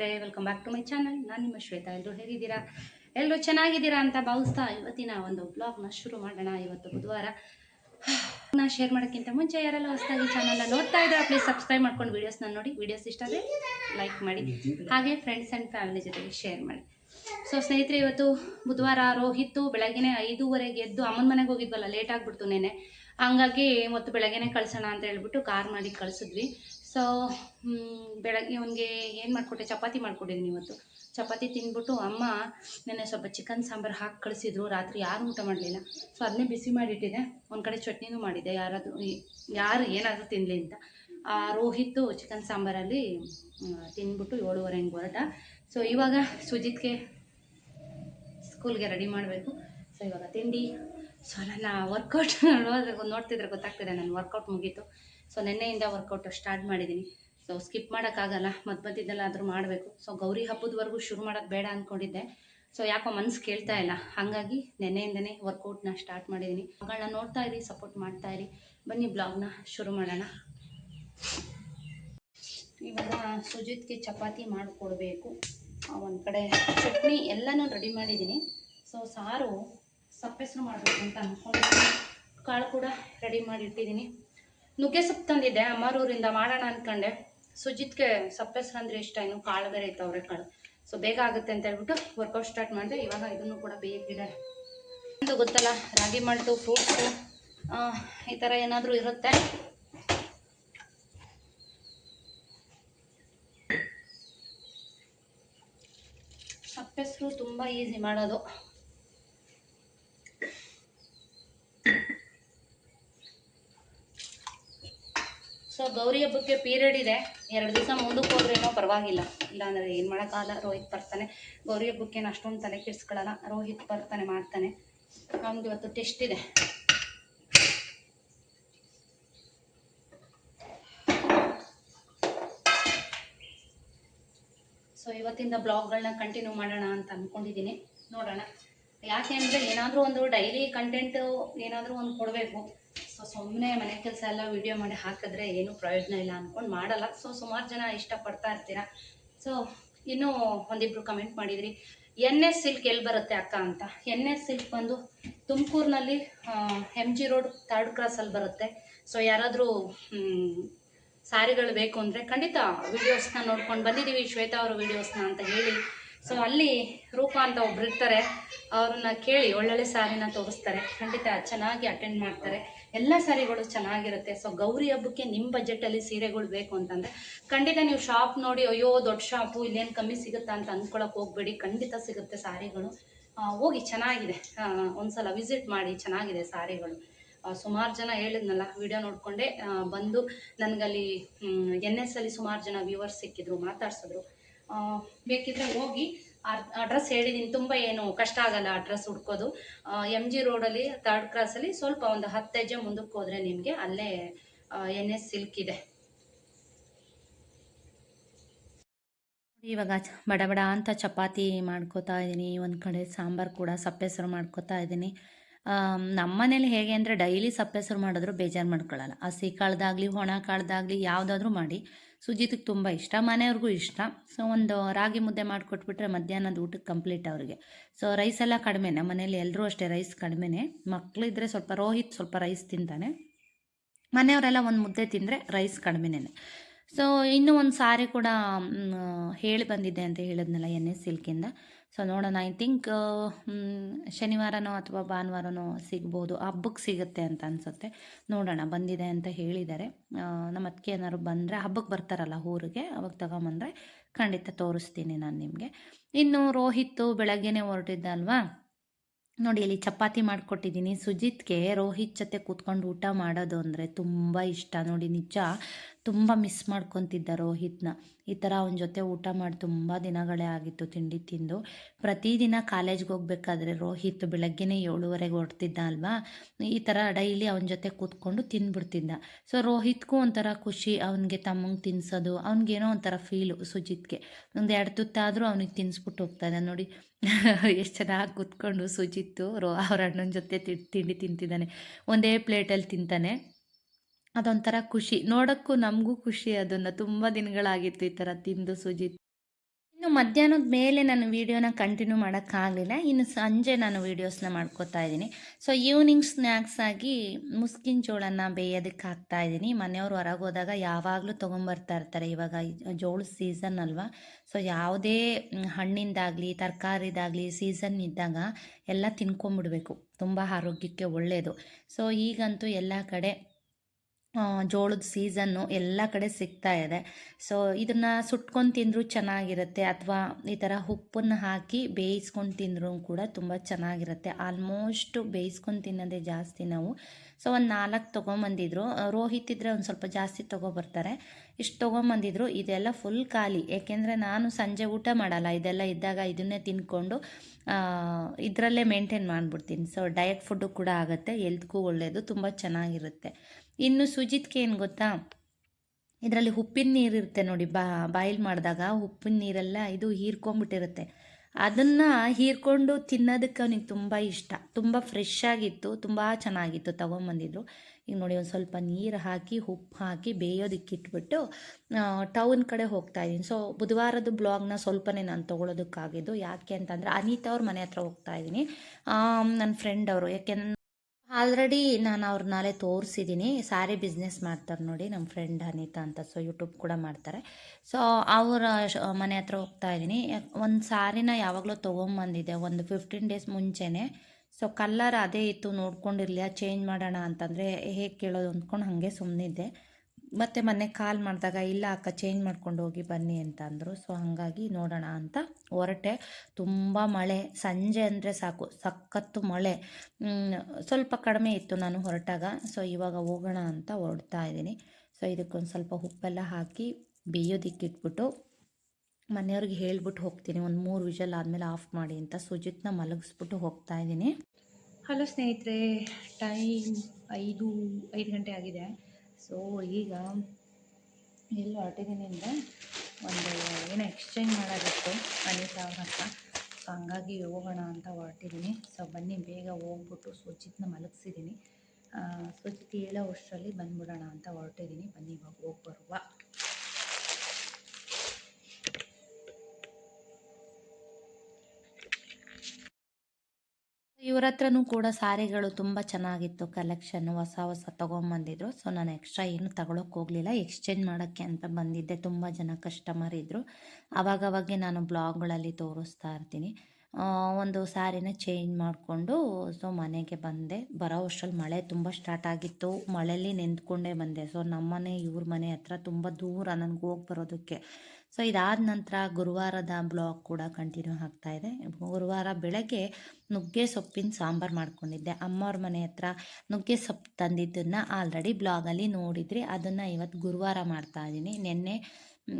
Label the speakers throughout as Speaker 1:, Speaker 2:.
Speaker 1: ಸ್ನೇಹಿತರೆ welcome back to my channel ನಾನು ನಿಮ್ಮ ಶ್ವೇತಾ. ಎಲ್ಲರೂ ಹೇಗಿದ್ದೀರಾ? ಎಲ್ಲರೂ ಚೆನ್ನಾಗಿದ್ದೀರಾ ಅಂತ ಭಾವಿಸ್ತಾ ಇವತ್ತಿನ ಒಂದು ಬ್ಲಾಗ್ನ ಶುರು ಮಾಡೋಣ ಇವತ್ತು ಬುಧವಾರ. ನಾ ಶೇರ್ ಮಾಡೋಕ್ಕಿಂತ ಮುಂಚೆ ಯಾರೆಲ್ಲ ಹೊಸದಾಗಿ ಚಾನಲ್ನ ನೋಡ್ತಾ ಇದ್ದಾರೆ ಪ್ಲೀಸ್ ಸಬ್ಸ್ಕ್ರೈಬ್ ಮಾಡ್ಕೊಂಡು ವೀಡಿಯೋಸ್ನ ನೋಡಿ. ವೀಡಿಯೋಸ್ ಇಷ್ಟ ಆದರೆ ಲೈಕ್ ಮಾಡಿ. ಹಾಗೆ ಫ್ರೆಂಡ್ಸ್ ಆ್ಯಂಡ್ ಫ್ಯಾಮಿಲಿ ಜೊತೆಗೆ ಶೇರ್ ಮಾಡಿ. ಸೊ ಸ್ನೇಹಿತರೆ, ಇವತ್ತು ಬುಧವಾರ ರೋಹಿತ್ತು ಬೆಳಗ್ಗೆನೆ ಐದೂವರೆಗೆ ಎದ್ದು ಅಮ್ಮನ ಮನೆಗೆ ಹೋಗಿದ್ವಲ್ಲ ಲೇಟ್ ಆಗಿಬಿಡ್ತು ನೆನೆ ಹಂಗಾಗಿ ಮತ್ತು ಬೆಳಗ್ಗೆನೆ ಕಳ್ಸೋಣ ಅಂತ ಹೇಳ್ಬಿಟ್ಟು ಕಾರ್ ಮಾಡಿ ಕಳಿಸಿದ್ವಿ. ಸೊ ಬೆಳಗ್ಗೆ ಅವನಿಗೆ ಏನು ಮಾಡಿಕೊಟ್ಟೆ? ಚಪಾತಿ ಮಾಡಿಕೊಟ್ಟಿದ್ದೀನಿ ಇವತ್ತು. ಚಪಾತಿ ತಿಂದ್ಬಿಟ್ಟು ಅಮ್ಮ ನೆನ್ನೆ ಸ್ವಲ್ಪ ಚಿಕನ್ ಸಾಂಬಾರು ಹಾಕಿ ಕಳಿಸಿದ್ರು. ರಾತ್ರಿ ಯಾರು ಊಟ ಮಾಡಲಿಲ್ಲ. ಸೊ ಅದನ್ನೇ ಬಿಸಿ ಮಾಡಿಟ್ಟಿದ್ದೆ. ಒಂದು ಕಡೆ ಚಟ್ನಿನೂ ಮಾಡಿದ್ದೆ. ಯಾರಾದರೂ ಯಾರು ಏನಾದರೂ ತಿನ್ನಲಿ ಅಂತ. ಆ ರೋಹಿತ್ತು ಚಿಕನ್ ಸಾಂಬಾರಲ್ಲಿ ತಿಂದ್ಬಿಟ್ಟು ಏಳುವರೆ ಹಿಂಗೆ ಹೊರಟ. ಸೊ ಇವಾಗ ಸುಜಿತ್ಗೆ ಸ್ಕೂಲ್ಗೆ ರೆಡಿ ಮಾಡಬೇಕು. ಸೊ ಇವಾಗ ತಿಂಡಿ. ಸೊ ನನ್ನ ವರ್ಕೌಟ್ ನೋಡಿದ್ರೆ ನೋಡ್ತಿದ್ರೆ ಗೊತ್ತಾಗ್ತಿದೆ, ನನ್ನ ವರ್ಕೌಟ್ ಮುಗೀತು. ಸೊ ನಿನ್ನೆಯಿಂದ ವರ್ಕೌಟ್ ಸ್ಟಾರ್ಟ್ ಮಾಡಿದ್ದೀನಿ ಸೊ ಸ್ಕಿಪ್ ಮಾಡೋಕ್ಕಾಗಲ್ಲ ಮಧ್ಯ ಮಧ್ಯದಲ್ಲಾದರೂ ಮಾಡಬೇಕು. ಸೊ ಗೌರಿ ಹಬ್ಬದವರೆಗೂ ಶುರು ಮಾಡೋದು ಬೇಡ ಅಂದ್ಕೊಂಡಿದ್ದೆ ಸೊ ಯಾಕೋ ಮನ್ಸು ಕೇಳ್ತಾ ಇಲ್ಲ. ಹಾಗಾಗಿ ನೆನೆಯಿಂದನೇ ವರ್ಕೌಟ್ನ ಸ್ಟಾರ್ಟ್ ಮಾಡಿದ್ದೀನಿ ಮಗಳನ್ನ ನೋಡ್ತಾ ಇರಿ ಸಪೋರ್ಟ್ ಮಾಡ್ತಾ ಇರಿ. ಬನ್ನಿ ಬ್ಲಾಗ್ನ ಶುರು ಮಾಡೋಣ. ಇವಾಗ ಸುಜಿತ್ಗೆ ಚಪಾತಿ ಮಾಡಿಕೊಡ್ಬೇಕು. ಒಂದು ಕಡೆ ಚಟ್ನಿ ಎಲ್ಲನೂ ರೆಡಿ ಮಾಡಿದ್ದೀನಿ ಸೊ ಸಾರು ಸಪ್ಪೆಸರು ಮಾಡಬೇಕು ಅಂತ ಅಂದ್ಕೊಂಡಿದ್ದೀನಿ ಕಾಳು ಕೂಡ ರೆಡಿ ಮಾಡಿ ಇಟ್ಟಿದ್ದೀನಿ ನುಗ್ಗೆ ಸೊಪ್ಪು ತಂದಿದ್ದೆ, ಅಮ್ಮರೂರಿಂದ ಮಾಡೋಣ ಅಂದ್ಕೊಂಡೆ ಸುಜಿತ್ಗೆ ಸಪ್ಪೆಸ್ರು ಅಂದರೆ ಇಷ್ಟ, ಇನ್ನು ಕಾಳು ಬೇರೆ ಇತ್ತು ಅವರೆಕಾಳು ಸೊ ಬೇಗ ಆಗುತ್ತೆ ಅಂತ ಹೇಳ್ಬಿಟ್ಟು ವರ್ಕೌಟ್ ಸ್ಟಾರ್ಟ್ ಮಾಡಿದೆ. ಇವಾಗ ಇದನ್ನು ಕೂಡ ಬೇಯಕ್ಕಿದೆ ಒಂದು ಗೊತ್ತಲ್ಲ, ರಾಗಿ ಮಾಲ್ಟು ಫ್ರೂಟ್ಸು ಈ ಥರ ಏನಾದರೂ ಇರುತ್ತೆ? ಸಪ್ಪೆಸ್ರು ತುಂಬ ಈಸಿ ಮಾಡೋದು. ಸೊ ಗೌರಿ ಹಬ್ಬಕ್ಕೆ ಪೀರಿಯಡ್ ಇದೆ. ಎರಡು ದಿವಸ ಮುಂದಕ್ಕೆ ಹೋದ್ರೇನೋ ಪರವಾಗಿಲ್ಲ. ಇಲ್ಲಾಂದರೆ ಏನು ಮಾಡೋಕ್ಕಾಗಲ್ಲ. ರೋಹಿತ್ ಬರ್ತಾನೆ. ಗೌರಿ ಹಬ್ಬಕ್ಕೆ ಅಷ್ಟೊಂದು ತಲೆ ಕೆಡಿಸ್ಕೊಳ್ಳಲ್ಲ ರೋಹಿತ್ ಬರ್ತಾನೆ, ಮಾಡ್ತಾನೆ. ನಮ್ದು ಇವತ್ತು ಟೆಸ್ಟ್ ಇದೆ. ಸೊ ಇವತ್ತಿಂದ ಬ್ಲಾಗ್ಗಳನ್ನ ಕಂಟಿನ್ಯೂ ಮಾಡೋಣ ಅಂತ ಅಂದ್ಕೊಂಡಿದ್ದೀನಿ ನೋಡೋಣ. ಯಾಕೆ ಅಂದರೆ ಏನಾದರೂ ಒಂದು ಡೈಲಿ ಕಂಟೆಂಟು ಏನಾದರೂ ಒಂದು ಕೊಡಬೇಕು. ಸೊ ಸುಮ್ಮನೆ ಮನೆ ಕೆಲಸ ಎಲ್ಲ ವಿಡಿಯೋ ಮಾಡಿ ಹಾಕಿದ್ರೆ ಏನೂ ಪ್ರಯೋಜನ ಇಲ್ಲ ಅಂದ್ಕೊಂಡು ಮಾಡಲ್ಲ. ಸೊ ಸುಮಾರು ಜನ ಇಷ್ಟಪಡ್ತಾ ಇರ್ತೀರ? ಸೊ ಇನ್ನೂ ಒಂದಿಬ್ರು ಕಮೆಂಟ್ ಮಾಡಿದ್ರಿ. ಎನ್ ಎಸ್ ಸಿಲ್ಕ್ ಎಲ್ಲಿ ಬರುತ್ತೆ ಅಕ್ಕ ಅಂತ. ಎನ್ ಎಸ್ ಸಿಲ್ಕ್ ಬಂದು ತುಮಕೂರಿನಲ್ಲಿ ಎಂ ಜಿ ರೋಡ್ ಥರ್ಡ್ ಕ್ರಾಸಲ್ಲಿ ಬರುತ್ತೆ. ಸೊ ಯಾರಾದರೂ ಸಾರಿಗಳು ಬೇಕು ಅಂದರೆ ಖಂಡಿತ ವೀಡಿಯೋಸ್ನ ನೋಡ್ಕೊಂಡು ಬಂದಿದ್ದೀವಿ ಶ್ವೇತಾ ಅವರ ವೀಡಿಯೋಸ್ನ ಅಂತ ಹೇಳಿ. ಸೊ ಅಲ್ಲಿ ರೂಪ ಅಂತ ಒಬ್ರು ಇರ್ತಾರೆ. ಅವ್ರನ್ನ ಕೇಳಿ ಒಳ್ಳೊಳ್ಳೆ ಸಾರಿನ ತೋರಿಸ್ತಾರೆ. ಖಂಡಿತ ಚೆನ್ನಾಗಿ ಅಟೆಂಡ್ ಮಾಡ್ತಾರೆ. ಎಲ್ಲ ಸಾರಿಗಳು ಚೆನ್ನಾಗಿರುತ್ತೆ. ಸೊ ಗೌರಿ ಹಬ್ಬಕ್ಕೆ ನಿಮ್ಮ ಬಜೆಟಲ್ಲಿ ಸೀರೆಗಳು ಬೇಕು ಅಂತಂದರೆ, ಖಂಡಿತ ನೀವು ಶಾಪ್ ನೋಡಿ, ಅಯ್ಯೋ, ದೊಡ್ಡ ಶಾಪು ಇಲ್ಲೇನು ಕಮ್ಮಿ ಸಿಗುತ್ತಾ? ಅಂತ ಅಂದ್ಕೊಳಕ್ಕೆ ಹೋಗ್ಬೇಡಿ. ಖಂಡಿತ ಸಿಗುತ್ತೆ ಸಾರಿಗಳು. ಹೋಗಿ ಚೆನ್ನಾಗಿದೆ. ಒಂದ್ಸಲ ವಿಸಿಟ್ ಮಾಡಿ ಚೆನ್ನಾಗಿದೆ ಸಾರಿಗಳು. ಸುಮಾರು ಜನ ಹೇಳಿದ್ನಲ್ಲ, ವಿಡಿಯೋ ನೋಡಿಕೊಂಡೆ. ಬಂದು ನನಗಲ್ಲಿ ಎನ್ ಎಸ್ ಅಲ್ಲಿ ಸುಮಾರು ಜನ ವ್ಯೂವರ್ಸ್ ಸಿಕ್ಕಿದ್ರು, ಮಾತಾಡ್ಸಿದ್ರು. ಬೇಕಿದ್ರೆ ಹೋಗಿ ಅಡ್ರೆಸ್ ಹೇಳಿದ್ದೀನಿ ತುಂಬ ಏನು ಕಷ್ಟ ಆಗಲ್ಲ ಅಡ್ರೆಸ್ ಹುಡ್ಕೋದು. ಎಂ ಜಿ ರೋಡಲ್ಲಿ ಥರ್ಡ್ ಕ್ರಾಸಲ್ಲಿ ಸ್ವಲ್ಪ ಒಂದು ಹತ್ತು ಹೆಜ್ಜೆ ಮುಂದಕ್ಕೆ ಹೋದರೆ ನಿಮಗೆ ಅಲ್ಲೇ ಎನ್ ಎಸ್ ಸಿಲ್ಕ್ ಇದೆ. ಇವಾಗ ಬಡ ಬಡ ಅಂತ ಚಪಾತಿ ಮಾಡ್ಕೋತಾ ಇದ್ದೀನಿ. ಒಂದು ಕಡೆ ಸಾಂಬಾರು ಕೂಡ ಸಪ್ಪೆಸರು ಮಾಡ್ಕೋತಾ ಇದ್ದೀನಿ. ನಮ್ಮ ಮನೇಲಿ ಹೇಗೆ ಅಂದರೆ ಡೈಲಿ ಸಪ್ಪೆಸರು ಮಾಡಿದ್ರು ಬೇಜಾರು ಮಾಡ್ಕೊಳ್ಳಲ್ಲ ಹಸಿ ಕಾಳ್ದಾಗಲಿ, ಒಣ ಕಾಳ್ದಾಗಲಿ ಯಾವುದಾದ್ರೂ ಮಾಡಿ. ಸುಜಿತಿಗೆ ತುಂಬ ಇಷ್ಟ, ಮನೆಯವ್ರಿಗೂ ಇಷ್ಟ. ಸೊ ಒಂದು ರಾಗಿ ಮುದ್ದೆ ಮಾಡಿಕೊಟ್ಬಿಟ್ರೆ ಮಧ್ಯಾಹ್ನದ ಊಟಕ್ಕೆ ಕಂಪ್ಲೀಟ್ ಅವ್ರಿಗೆ. ಸೊ ರೈಸ್ ಎಲ್ಲ ಕಡಿಮೆ ಮನೇಲಿ ಎಲ್ಲರೂ ಅಷ್ಟೇ ರೈಸ್ ಕಡಿಮೆನೆ. ಮಕ್ಕಳಿದ್ರೆ ಸ್ವಲ್ಪ ರೋಹಿತ್ ಸ್ವಲ್ಪ ರೈಸ್ ತಿಂತಾನೆ. ಮನೆಯವರೆಲ್ಲ ಒಂದು ಮುದ್ದೆ ತಿಂದರೆ ರೈಸ್ ಕಡಿಮೆನೇ ಸೊ ಇನ್ನೂ ಒಂದು ಸಾರಿ ಕೂಡ ಹೇಳಿ ಬಂದಿದ್ದೆ ಅಂತ ಹೇಳಿದ್ನಲ್ಲ ಎನ್ ಎಸ್ ಸಿಲ್ಕಿಂದ ಸೊ ನೋಡೋಣ. ಐ ಥಿಂಕ್ ಶನಿವಾರನೋ ಅಥವಾ ಭಾನುವಾರನೋ ಸಿಗ್ಬೋದು. ಹಬ್ಬಕ್ಕೆ ಸಿಗುತ್ತೆ ಅಂತ ಅನಿಸುತ್ತೆ. ನೋಡೋಣ. ಬಂದಿದೆ ಅಂತ ಹೇಳಿದ್ದಾರೆ. ನಮ್ಮ ಅದಕ್ಕೆ ಏನಾದ್ರು ಬಂದರೆ ಹಬ್ಬಕ್ಕೆ ಬರ್ತಾರಲ್ಲ ಊರಿಗೆ, ಅವಾಗ ತಗೊಂಬಂದರೆ ಖಂಡಿತ ತೋರಿಸ್ತೀನಿ ನಾನು ನಿಮಗೆ. ಇನ್ನು ರೋಹಿತ್ ಬೆಳಗ್ಗೆನೇ ಹೊರಟಿದ್ದಲ್ವಾ ನೋಡಿ, ಇಲ್ಲಿ ಚಪಾತಿ ಮಾಡಿಕೊಟ್ಟಿದ್ದೀನಿ. ಸುಜಿತ್ಗೆ ರೋಹಿತ್ ಜೊತೆ ಕೂತ್ಕೊಂಡು ಊಟ ಮಾಡೋದು ಅಂದರೆ ತುಂಬ ಇಷ್ಟ. ನೋಡಿ, ನಿಜ. ತುಂಬ ಮಿಸ್ ಮಾಡ್ಕೊತಿದ್ದ ರೋಹಿತ್ನ. ಈ ಥರ ಅವನ ಜೊತೆ ಊಟ ಮಾಡಿ ತುಂಬ ದಿನಗಳೇ ಆಗಿತ್ತು ತಿಂಡಿ ತಿಂದು. ಪ್ರತಿದಿನ ಕಾಲೇಜ್ಗೆ ಹೋಗ್ಬೇಕಾದ್ರೆ ರೋಹಿತ್ ಬೆಳಗ್ಗೆನೇ ಏಳುವರೆಗೆ ಹೊರಡ್ತಿದ್ದ ಅಲ್ವಾ? ಈ ಥರ ಡೈಲಿ ಅವನ ಜೊತೆ ಕೂತ್ಕೊಂಡು ತಿಂದ್ಬಿಡ್ತಿದ್ದ. ಸೊ ರೋಹಿತ್ಗೂ ಒಂಥರ ಖುಷಿ, ಅವನಿಗೆ ತಮ್ಮಂಗೆ ತಿನ್ಸೋದು, ಅವ್ನಿಗೇನೋ ಒಂಥರ ಫೀಲು ಸುಜಿತ್ಗೆ. ಒಂದು ಎರಡು ತುತ್ತಾದರೂ ಅವನಿಗೆ ತಿನ್ಸ್ಬಿಟ್ಟು ಹೋಗ್ತಾನೆ ನೋಡಿ, ಎಷ್ಟು ಚೆನ್ನಾಗಿ ಕೂತ್ಕೊಂಡು ಸುಜಿತ್ತು, ರೋ ಅವ್ರ ಅಣ್ಣನ ಜೊತೆ ತಿಂಡಿ ತಿಂತಿದ್ದಾನೆ. ಒಂದೇ ಪ್ಲೇಟಲ್ಲಿ ತಿಂತಾನೆ. ಅದೊಂಥರ ಖುಷಿ. ನೋಡೋಕ್ಕೂ ನಮಗೂ ಖುಷಿ ಅದನ್ನು. ತುಂಬ ದಿನಗಳಾಗಿತ್ತು ಈ ಥರ ತಿಂದು ಸುಜಿತ್.
Speaker 2: ಇನ್ನು ಮಧ್ಯಾಹ್ನದ ಮೇಲೆ ನಾನು ವೀಡಿಯೋನ ಕಂಟಿನ್ಯೂ ಮಾಡೋಕ್ಕಾಗಲಿಲ್ಲ. ಇನ್ನು ಸಂಜೆ ನಾನು ವೀಡಿಯೋಸ್ನ ಮಾಡ್ಕೋತಾ ಇದ್ದೀನಿ. ಸೊ, ಈವ್ನಿಂಗ್ ಸ್ನ್ಯಾಕ್ಸ್ ಆಗಿ ಮುಸ್ಕಿನ ಜೋಳನ ಬೇಯೋದಕ್ಕೆ ಹಾಕ್ತಾ ಇದ್ದೀನಿ. ಮನೆಯವ್ರು ಹೊರಗೆ ಹೋದಾಗ ಯಾವಾಗಲೂ ತೊಗೊಂಬರ್ತಾ ಇರ್ತಾರೆ. ಇವಾಗ ಜೋಳದ ಸೀಸನ್ ಅಲ್ವಾ? ಸೊ, ಯಾವುದೇ ಹಣ್ಣಿಂದಾಗಲಿ, ತರಕಾರಿದಾಗಲಿ ಸೀಸನ್ ಇದ್ದಾಗ ಎಲ್ಲ ತಿನ್ಕೊಂಬಿಡ್ಬೇಕು. ತುಂಬ ಆರೋಗ್ಯಕ್ಕೆ ಒಳ್ಳೆಯದು ಸೊ, ಈಗಂತೂ ಎಲ್ಲ ಕಡೆ ಜೋಳದ ಸೀಸನ್ನು ಎಲ್ಲ ಕಡೆ ಸಿಗ್ತಾ ಇದೆ. ಸೊ ಇದನ್ನು ಸುಟ್ಕೊಂಡು ತಿಂದರೂ ಚೆನ್ನಾಗಿರುತ್ತೆ ಅಥವಾ ಈ ಥರ ಉಪ್ಪನ್ನು ಹಾಕಿ ಬೇಯಿಸ್ಕೊಂಡು ತಿಂದರೂ ಕೂಡ ತುಂಬ ಚೆನ್ನಾಗಿರುತ್ತೆ. ಆಲ್ಮೋಸ್ಟು ಬೇಯಿಸ್ಕೊಂಡು ತಿನ್ನೋದೇ ಜಾಸ್ತಿ ನಾವು. ಸೊ ಒಂದು ನಾಲ್ಕು ತೊಗೊಂಬಂದಿದ್ರು. ರೋಹಿತ್ ಇದ್ದರೆ ಒಂದು ಸ್ವಲ್ಪ ಜಾಸ್ತಿ ತೊಗೊಬರ್ತಾರೆ. ಇಷ್ಟು ತೊಗೊಂಬಂದಿದ್ರು, ಇದೆಲ್ಲ ಫುಲ್ ಖಾಲಿ. ಏಕೆಂದರೆ ನಾನು ಸಂಜೆ ಊಟ ಮಾಡಲ್ಲ, ಇದೆಲ್ಲ ಇದ್ದಾಗ ಇದನ್ನೇ ತಿನ್ಕೊಂಡು ಇದರಲ್ಲೇ ಮೇಂಟೈನ್ ಮಾಡಿಬಿಡ್ತೀನಿ. ಸೊ ಡಯಟ್ ಫುಡ್ಡು ಕೂಡ ಆಗುತ್ತೆ ಎಲ್ತ್ಗೂ ಒಳ್ಳೆಯದು ತುಂಬ ಚೆನ್ನಾಗಿರುತ್ತೆ. ಇನ್ನು ಸುಜಿತ್ಗೆ ಏನು ಗೊತ್ತಾ? ಇದರಲ್ಲಿ ಉಪ್ಪಿನ ನೀರು ಇರುತ್ತೆ ನೋಡಿ, ಬಾ, ಬಾಯ್ಲ್ ಮಾಡಿದಾಗ ಉಪ್ಪಿನ ನೀರೆಲ್ಲ ಇದು ಹೀರ್ಕೊಂಬಿಟ್ಟಿರುತ್ತೆ ಅದನ್ನು ಹೀರ್ಕೊಂಡು ತಿನ್ನೋದಕ್ಕೆ ಅವನಿಗೆ ತುಂಬ ಇಷ್ಟ. ತುಂಬ ಫ್ರೆಶ್ ಆಗಿತ್ತು, ತುಂಬ ಚೆನ್ನಾಗಿತ್ತು ತೊಗೊಂಬಂದಿದ್ರು. ಈಗ ನೋಡಿ ಒಂದು ಸ್ವಲ್ಪ ನೀರು ಹಾಕಿ, ಉಪ್ಪು ಹಾಕಿ ಬೇಯೋದಕ್ಕಿಟ್ಬಿಟ್ಟು ಟೌನ್ ಕಡೆ ಹೋಗ್ತಾ ಇದ್ದೀನಿ ಸೊ ಬುಧವಾರದ ಬ್ಲಾಗ್ನ ಸ್ವಲ್ಪನೇ ನಾನು ತೊಗೊಳೋದಕ್ಕಾಗಿದ್ದು. ಯಾಕೆ ಅಂತಂದರೆ ಅನಿತಾ ಅವ್ರ ಮನೆ ಹತ್ರ ಹೋಗ್ತಾ ಇದ್ದೀನಿ ನನ್ನ ಫ್ರೆಂಡ್ ಅವರು. ಯಾಕೆಂದ್ರೆ ಆಲ್ರೆಡಿ ನಾನು ಅವ್ರ ನಾಳೆ ತೋರಿಸಿದ್ದೀನಿ ಸಾರಿ ಬಿಸ್ನೆಸ್ ಮಾಡ್ತಾರೆ ನೋಡಿ ನಮ್ಮ ಫ್ರೆಂಡ್ ಅನಿತಾ ಅಂತ. ಸೊ ಯೂಟ್ಯೂಬ್ ಕೂಡ ಮಾಡ್ತಾರೆ. ಸೊ ಅವರ ಮನೆ ಹತ್ರ ಹೋಗ್ತಾ ಇದ್ದೀನಿ ಒಂದು ಸಾರಿನ ಯಾವಾಗಲೂ ತೊಗೊಂಬಂದಿದ್ದೆ. ಒಂದು ಫಿಫ್ಟೀನ್ ಡೇಸ್ ಮುಂಚೆನೇ. ಸೊ ಕಲ್ಲರ್ ಅದೇ ಇತ್ತು ನೋಡ್ಕೊಂಡಿರಲಿಲ್ಲ ಚೇಂಜ್ ಮಾಡೋಣ ಅಂತಂದರೆ ಹೇಗೆ ಕೇಳೋದು ಅಂದ್ಕೊಂಡು ಹಾಗೆ ಸುಮ್ಮನಿದ್ದೆ ಮತ್ತು ಮೊನ್ನೆ ಕಾಲ್ ಮಾಡಿದಾಗ, ಇಲ್ಲ ಅಕ್ಕ ಚೇಂಜ್ ಮಾಡ್ಕೊಂಡು ಹೋಗಿ ಬನ್ನಿ ಅಂತ ಅಂದರು ಸೊ ಹಾಗಾಗಿ ನೋಡೋಣ ಅಂತ ಹೊರಟೆ. ತುಂಬ ಮಳೆ, ಸಂಜೆ ಅಂದರೆ ಸಾಕು, ಸಖತ್ತು ಮಳೆ. ಸ್ವಲ್ಪ ಕಡಿಮೆ ಇತ್ತು ನಾನು ಹೊರಟಾಗ. ಸೊ ಇವಾಗ ಹೋಗೋಣ ಅಂತ ಹೊರಡ್ತಾ ಇದ್ದೀನಿ. ಸೊ ಇದಕ್ಕೊಂದು ಸ್ವಲ್ಪ ಉಪ್ಪೆಲ್ಲ ಹಾಕಿ ಬೇಯೋದಿಕ್ಕೆ ಇಟ್ಬಿಟ್ಟು ಮನೆಯವ್ರಿಗೆ ಹೇಳ್ಬಿಟ್ಟು ಹೋಗ್ತೀನಿ. ಒಂದು ಮೂರು ವಿಷಲ್ ಆದಮೇಲೆ ಆಫ್ ಮಾಡಿ ಅಂತ ಸುಜಿತ್ನ ಮಲಗಿಸ್ಬಿಟ್ಟು ಹೋಗ್ತಾ ಇದ್ದೀನಿ.
Speaker 1: ಹಲೋ ಸ್ನೇಹಿತರೆ, ಟೈಮ್ ಐದು ಐದು ಗಂಟೆ ಆಗಿದೆ. ಸೊ ಈಗ ಎಲ್ಲಿ ಹೊರಟಿದ್ದೀನಿ ಅಂದರೆ ಒಂದು ಏನೋ ಎಕ್ಸ್ಚೇಂಜ್ ಮಾಡೋದಿತ್ತು ಅನಿತಾ ಅವ್ರ ಹತ್ರ ಸೊ ಹಂಗಾಗಿ ಹೋಗೋಣ ಅಂತ ಹೊರಟಿದ್ದೀನಿ. ಸೊ ಬನ್ನಿ, ಬೇಗ ಹೋಗ್ಬಿಟ್ಟು ಸುಜಿತ್ನ ಮಲಗಿಸಿದ್ದೀನಿ. ಸುಜಿತ್ ಹೇಳೋ ಅಷ್ಟರಲ್ಲಿ ಬಂದ್ಬಿಡೋಣ ಅಂತ ಹೊರಟಿದ್ದೀನಿ. ಬನ್ನಿ, ಇವಾಗ ಹೋಗಿ ಬರುವ.
Speaker 2: ಇವ್ರ ಹತ್ರನೂ ಕೂಡ ಸಾರಿಗಳು ತುಂಬ ಚೆನ್ನಾಗಿತ್ತು ಕಲೆಕ್ಷನ್ನು ಹೊಸ ಹೊಸ ತೊಗೊಂಬಂದಿದ್ರು. ಸೊ ನಾನು ಎಕ್ಸ್ಟ್ರಾ ಏನು ತಗೊಳಕ್ಕೆ ಹೋಗಲಿಲ್ಲ. ಎಕ್ಸ್ಚೇಂಜ್ ಮಾಡೋಕ್ಕೆ ಅಂತ ಬಂದಿದ್ದೆ. ತುಂಬ ಜನ ಕಸ್ಟಮರ್ ಇದ್ದರು ಅವಾಗವಾಗೆ ನಾನು ಬ್ಲಾಗ್ಗಳಲ್ಲಿ ತೋರಿಸ್ತಾ ಇರ್ತೀನಿ. ಒಂದು ಸ್ಯಾರಿನ ಚೇಂಜ್ ಮಾಡಿಕೊಂಡು ಸೊ ಮನೆಗೆ ಬಂದೆ. ಬರೋ ವರ್ಷದಲ್ಲಿ ಮಳೆ ತುಂಬ ಸ್ಟಾರ್ಟ್ ಆಗಿತ್ತು. ಮಳೆಯಲ್ಲಿ ನೆಂದ್ಕೊಂಡೇ ಬಂದೆ. ಸೊ ನಮ್ಮನೆ ಇವ್ರ ಮನೆ ಹತ್ರ ತುಂಬ ದೂರ ನನಗೆ ಹೋಗಿ ಬರೋದಕ್ಕೆ. ಸೊ ಇದಾದ ನಂತರ ಗುರುವಾರದ ಬ್ಲಾಗ್ ಕೂಡ ಕಂಟಿನ್ಯೂ ಆಗ್ತಾ ಇದೆ. ಗುರುವಾರ ಬೆಳಗ್ಗೆ ನುಗ್ಗೆ ಸೊಪ್ಪಿನ ಸಾಂಬಾರು ಮಾಡ್ಕೊಂಡಿದ್ದೆ. ಅಮ್ಮವ್ರ ಮನೆ ಹತ್ರ ನುಗ್ಗೆ ಸೊಪ್ಪು ತಂದಿದ್ದನ್ನು ಆಲ್ರೆಡಿ ಬ್ಲಾಗಲ್ಲಿ ನೋಡಿದ್ರಿ. ಅದನ್ನು ಇವತ್ತು ಗುರುವಾರ ಮಾಡ್ತಾ ಇದ್ದೀನಿ ನಿನ್ನೆ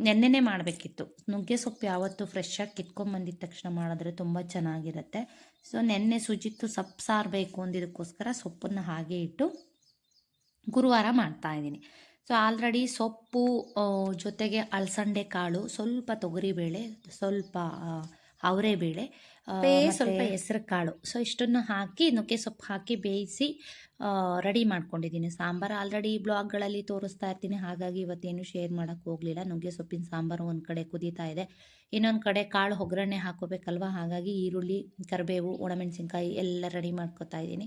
Speaker 2: ನೆನ್ನೆನೇ ಮಾಡಬೇಕಿತ್ತು. ನುಗ್ಗೆ ಸೊಪ್ಪು ಯಾವತ್ತು ಫ್ರೆಶ್ಶಾಗಿ ಆಗಿ ಕಿತ್ಕೊಂಬಂದಿದ ತಕ್ಷಣ ಮಾಡಿದ್ರೆ ತುಂಬ ಚೆನ್ನಾಗಿರುತ್ತೆ. ಸೊ ನೆನ್ನೆ ಸುಜಿತ್ತು ಸೊಪ್ಪು ಸಾರು ಬೇಕು ಅಂದಿದ್ದಕ್ಕೋಸ್ಕರ ಸೊಪ್ಪನ್ನು ಹಾಗೆ ಇಟ್ಟು ಗುರುವಾರ ಮಾಡ್ತಾ ಇದ್ದೀನಿ. ಸೊ ಆಲ್ರೆಡಿ ಸೊಪ್ಪು ಜೊತೆಗೆ ಅಲಸಂಡೆ ಕಾಳು, ಸ್ವಲ್ಪ ತೊಗರಿಬೇಳೆ, ಸ್ವಲ್ಪ ಅವರೆಬೇಳೆ ಸ್ವಲ್ಪ ಹೆಸರು ಕಾಳು. ಸೊ ಇಷ್ಟನ್ನು ಹಾಕಿ ನುಗ್ಗೆ ಸೊಪ್ಪು ಹಾಕಿ ಬೇಯಿಸಿ ರೆಡಿ ಮಾಡ್ಕೊಂಡಿದ್ದೀನಿ. ಸಾಂಬಾರು ಆಲ್ರೆಡಿ ಬ್ಲಾಗ್ಗಳಲ್ಲಿ ತೋರಿಸ್ತಾ ಇರ್ತೀನಿ. ಹಾಗಾಗಿ ಇವತ್ತೇನು ಶೇರ್ ಮಾಡೋಕ್ಕೆ ಹೋಗಲಿಲ್ಲ. ನುಗ್ಗೆ ಸೊಪ್ಪಿನ ಸಾಂಬಾರು ಒಂದು ಕಡೆ ಕುದೀತಾ ಇದೆ. ಇನ್ನೊಂದು ಕಡೆ ಕಾಳು ಒಗ್ಗರಣೆ ಹಾಕೋಬೇಕಲ್ವ? ಹಾಗಾಗಿ ಈರುಳ್ಳಿ ಕರಿಬೇವು ಒಣಮೆಣಸಿನ್ಕಾಯಿ ಎಲ್ಲ ರೆಡಿ ಮಾಡ್ಕೊತಾ ಇದ್ದೀನಿ.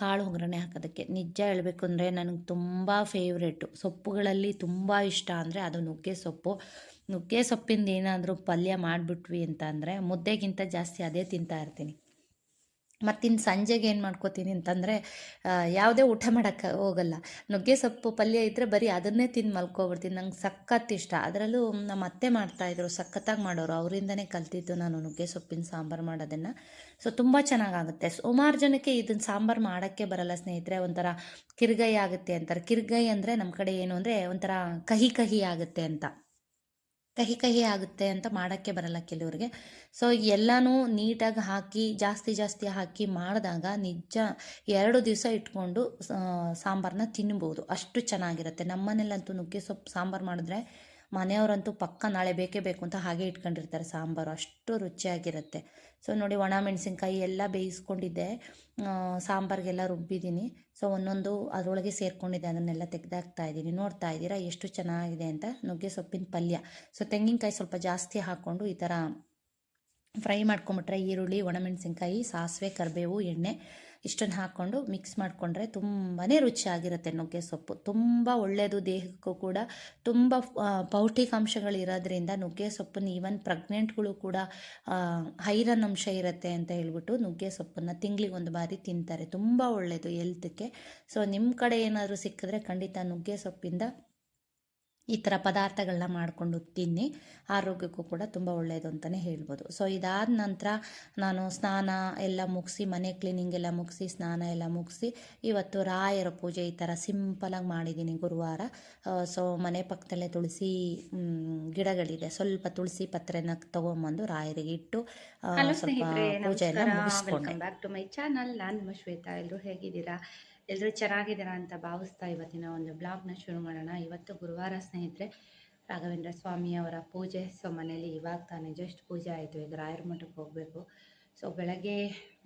Speaker 2: ಕಾಳು ಒಗ್ಗರಣೆ ಹಾಕೋದಕ್ಕೆ. ನಿಜ ಹೇಳಬೇಕು ಅಂದರೆ ನನಗೆ ತುಂಬ ಫೇವ್ರೇಟು ಸೊಪ್ಪುಗಳಲ್ಲಿ ತುಂಬ ಇಷ್ಟ ಅಂದರೆ ಅದು ನುಗ್ಗೆ ಸೊಪ್ಪು. ನುಗ್ಗೆ ಸೊಪ್ಪಿಂದ ಏನಾದರೂ ಪಲ್ಯ ಮಾಡಿಬಿಟ್ವಿ ಅಂತ ಅಂದರೆ ಮುದ್ದೆಗಿಂತ ಜಾಸ್ತಿ ಅದೇ ತಿಂತಾ ಇರ್ತೀನಿ. ಮತ್ತಿನ್ನು ಸಂಜೆಗೆ ಏನು ಮಾಡ್ಕೋತೀನಿ ಅಂತಂದರೆ ಯಾವುದೇ ಊಟ ಮಾಡೋಕ್ಕೆ ಹೋಗಲ್ಲ. ನುಗ್ಗೆ ಸೊಪ್ಪು ಪಲ್ಯ ಇದ್ದರೆ ಬರೀ ಅದನ್ನೇ ತಿಂದು ಮಲ್ಕೊಬಿಡ್ತೀನಿ. ನಂಗೆ ಸಖತ್ ಇಷ್ಟ. ಅದರಲ್ಲೂ ನಮ್ಮ ಅತ್ತೆ ಮಾಡ್ತಾಯಿದ್ರು ಸಖತ್ತಾಗಿ ಮಾಡೋರು. ಅವರಿಂದನೇ ಕಲ್ತಿದ್ದು ನಾನು ನುಗ್ಗೆ ಸೊಪ್ಪಿನ ಸಾಂಬಾರು ಮಾಡೋದನ್ನು. ಸೊ, ತುಂಬ ಚೆನ್ನಾಗಾಗುತ್ತೆ. ಸುಮಾರು ಜನಕ್ಕೆ ಇದನ್ನು ಸಾಂಬಾರು ಮಾಡೋಕ್ಕೆ ಬರಲ್ಲ ಸ್ನೇಹಿತರೆ. ಒಂಥರ ಕಿರ್ಗೈ ಆಗುತ್ತೆ ಅಂತಾರೆ. ಕಿರ್ಗೈ ಅಂದರೆ ನಮ್ಮ ಕಡೆ ಏನು ಅಂದರೆ ಒಂಥರ ಕಹಿ ಕಹಿ ಆಗುತ್ತೆ ಅಂತ. ಕಹಿ ಕಹಿ ಆಗುತ್ತೆ ಅಂತ ಮಾಡೋಕ್ಕೆ ಬರಲ್ಲ ಕೆಲವ್ರಿಗೆ. ಸೊ ಎಲ್ಲನೂ ನೀಟಾಗಿ ಹಾಕಿ, ಜಾಸ್ತಿ ಜಾಸ್ತಿ ಹಾಕಿ ಮಾಡಿದಾಗ ನಿಜ ಎರಡು ದಿವಸ ಇಟ್ಕೊಂಡು ಸಾಂಬಾರನ್ನ ತಿನ್ಬೋದು. ಅಷ್ಟು ಚೆನ್ನಾಗಿರುತ್ತೆ. ನಮ್ಮನೇಲಂತೂ ನುಗ್ಗೆ ಸೊಪ್ಪು ಸಾಂಬಾರು ಮಾಡಿದ್ರೆ ಮನೆಯವರಂತೂ ಪಕ್ಕ ನಾಳೆ ಬೇಕೇ ಬೇಕು ಅಂತ ಹಾಗೆ ಇಟ್ಕೊಂಡಿರ್ತಾರೆ ಸಾಂಬಾರು. ಅಷ್ಟು ರುಚಿಯಾಗಿರುತ್ತೆ. ಸೊ ನೋಡಿ ಒಣ ಮೆಣಸಿನ್ಕಾಯಿ ಎಲ್ಲ ಬೇಯಿಸ್ಕೊಂಡಿದ್ದೆ. ಸಾಂಬಾರಿಗೆಲ್ಲ ರುಬ್ಬಿದ್ದೀನಿ. ಸೊ ಒಂದೊಂದು ಅದರೊಳಗೆ ಸೇರ್ಕೊಂಡಿದೆ ಅದನ್ನೆಲ್ಲ ತೆಗೆದಾಕ್ತಾ ಇದ್ದೀನಿ. ನೋಡ್ತಾ ಇದ್ದೀರಾ? ಎಷ್ಟು ಚೆನ್ನಾಗಿದೆ ಅಂತ. ನುಗ್ಗೆ ಸೊಪ್ಪಿನ ಪಲ್ಯ. ಸೊ ತೆಂಗಿನಕಾಯಿ ಸ್ವಲ್ಪ ಜಾಸ್ತಿ ಹಾಕ್ಕೊಂಡು ಈ ಥರ ಫ್ರೈ ಮಾಡ್ಕೊಂಬಿಟ್ರೆ ಈರುಳ್ಳಿ ಒಣಮೆಣಸಿನ್ಕಾಯಿ ಸಾಸಿವೆ, ಕರಿಬೇವು, ಎಣ್ಣೆ ಇಷ್ಟನ್ನು ಹಾಕ್ಕೊಂಡು ಮಿಕ್ಸ್ ಮಾಡಿಕೊಂಡ್ರೆ ತುಂಬಾ ರುಚಿಯಾಗಿರುತ್ತೆ ನುಗ್ಗೆ ಸೊಪ್ಪು. ತುಂಬ ಒಳ್ಳೆಯದು ದೇಹಕ್ಕೂ ಕೂಡ. ತುಂಬ ಪೌಷ್ಟಿಕಾಂಶಗಳಿರೋದ್ರಿಂದ ನುಗ್ಗೆ ಸೊಪ್ಪನ್ನು ಈವನ್ ಪ್ರೆಗ್ನೆಂಟ್ಗಳು ಕೂಡ ಹೈರನ್ ಅಂಶ ಇರುತ್ತೆ ಅಂತ ಹೇಳ್ಬಿಟ್ಟು ನುಗ್ಗೆ ಸೊಪ್ಪನ್ನು ಒಂದು ಬಾರಿ ತಿಂತಾರೆ. ತುಂಬ ಒಳ್ಳೆಯದು ಹೆಲ್ತಕ್ಕೆ ಸೊ ನಿಮ್ಮ ಕಡೆ ಏನಾದರೂ ಸಿಕ್ಕಿದ್ರೆ ಖಂಡಿತ ನುಗ್ಗೆ ಸೊಪ್ಪಿಂದ ಈ ಥರ ಪದಾರ್ಥಗಳನ್ನ ಮಾಡಿಕೊಂಡು ತಿನ್ನಿ. ಆರೋಗ್ಯಕ್ಕೂ ಕೂಡ ತುಂಬ ಒಳ್ಳೆಯದು ಅಂತಲೇ ಹೇಳ್ಬೋದು. ಸೊ ಇದಾದ ನಂತರ ನಾನು ಸ್ನಾನ ಎಲ್ಲ ಮುಗಿಸಿ ಮನೆ ಕ್ಲೀನಿಂಗ್ ಎಲ್ಲ ಮುಗಿಸಿ ಸ್ನಾನ ಎಲ್ಲ ಮುಗಿಸಿ ಇವತ್ತು ರಾಯರ ಪೂಜೆ ಈ ಥರ ಸಿಂಪಲಾಗಿ ಮಾಡಿದ್ದೀನಿ ಗುರುವಾರ. ಸೊ ಮನೆ ಪಕ್ಕದಲ್ಲೇ ತುಳಸಿ ಗಿಡಗಳಿದೆ. ಸ್ವಲ್ಪ ತುಳಸಿ ಪತ್ರೆನ ತೊಗೊಂಬಂದು ರಾಯರಿಗೆ ಇಟ್ಟು ಸ್ವಲ್ಪ ಪೂಜೆ ಎಲ್ಲ ಮುಗಿಸ್ಕೊಂಡೆ.
Speaker 1: ಬ್ಯಾಕ್ ಟು ಮೈ ಚಾನಲ್ ನಾನು ಶ್ವೇತಾ. ಎಲ್ಲರೂ ಹೇಗಿದ್ದೀರಾ? ಎಲ್ಲರೂ ಚೆನ್ನಾಗಿದ್ದೀರಾ ಅಂತ ಭಾವಿಸ್ತಾ ಇವತ್ತಿನ ಒಂದು ಬ್ಲಾಗ್ನ ಶುರು ಮಾಡೋಣ. ಇವತ್ತು ಗುರುವಾರ ಸ್ನೇಹಿತರೆ, ರಾಘವೇಂದ್ರ ಸ್ವಾಮಿ ಅವರ ಪೂಜೆ. ಸೊ, ಮನೇಲಿ ಇವಾಗ ತಾನೇ ಜಸ್ಟ್ ಪೂಜೆ ಆಯಿತು. ಈಗ ರಾಯರ ಮಠಕ್ಕೆ ಹೋಗಬೇಕು. ಸೊ ಬೆಳಗ್ಗೆ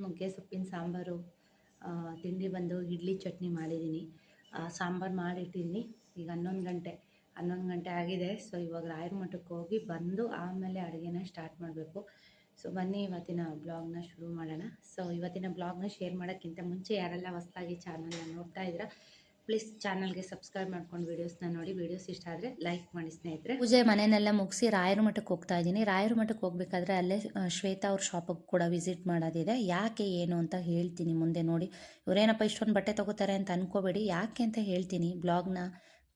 Speaker 1: ನುಗ್ಗೆ, ಸೊಪ್ಪಿನ ಸಾಂಬಾರು ತಿಂಡಿ ಬಂದು ಇಡ್ಲಿ ಚಟ್ನಿ ಮಾಡಿದ್ದೀನಿ. ಸಾಂಬಾರು ಮಾಡಿಟ್ಟಿದ್ದೀನಿ. ಈಗ ಹನ್ನೊಂದು ಗಂಟೆ. ಹನ್ನೊಂದು ಗಂಟೆ ಆಗಿದೆ. ಸೊ ಇವಾಗ ರಾಯರ ಮಠಕ್ಕೆ ಹೋಗಿ ಬಂದು ಆಮೇಲೆ ಅಡುಗೆನ ಸ್ಟಾರ್ಟ್ ಮಾಡಬೇಕು. ಸೊ ಬನ್ನಿ, ಇವತ್ತಿನ ಬ್ಲಾಗ್ನ ಶುರು ಮಾಡೋಣ. ಸೊ ಇವತ್ತಿನ ಬ್ಲಾಗ್ನ ಶೇರ್ ಮಾಡೋಕ್ಕಿಂತ ಮುಂಚೆ ಯಾರೆಲ್ಲ ಹೊಸದಾಗಿ ಚಾನಲ್ನ ನೋಡ್ತಾ ಇದ್ದೀರಾ ಪ್ಲೀಸ್ ಚಾನಲ್ಗೆ ಸಬ್ಸ್ಕ್ರೈಬ್ ಮಾಡ್ಕೊಂಡು ವೀಡಿಯೋಸ್ನ ನೋಡಿ. ವೀಡಿಯೋಸ್ ಇಷ್ಟ ಆದರೆ ಲೈಕ್ ಮಾಡಿ ಸ್ನೇಹಿತರೆ.
Speaker 2: ಪೂಜೆ ಮನೆಯನ್ನೆಲ್ಲ ಮುಗಿಸಿ ರಾಯರ ಮಠಕ್ಕೆ ಹೋಗ್ತಾ ಇದ್ದೀನಿ. ರಾಯರ ಮಠಕ್ಕೆ ಹೋಗ್ಬೇಕಾದ್ರೆ ಅಲ್ಲೇ ಶ್ವೇತಾ ಅವ್ರ ಶಾಪಿಗೆ ಕೂಡ ವಿಸಿಟ್ ಮಾಡೋದಿದೆ. ಯಾಕೆ, ಏನು ಅಂತ ಹೇಳ್ತೀನಿ ಮುಂದೆ ನೋಡಿ. ಇವರೇನಪ್ಪ ಇಷ್ಟೊಂದು ಬಟ್ಟೆ ತಗೋತಾರೆ ಅಂತ ಅನ್ಕೋಬೇಡಿ. ಯಾಕೆ ಅಂತ ಹೇಳ್ತೀನಿ. ಬ್ಲಾಗ್ನ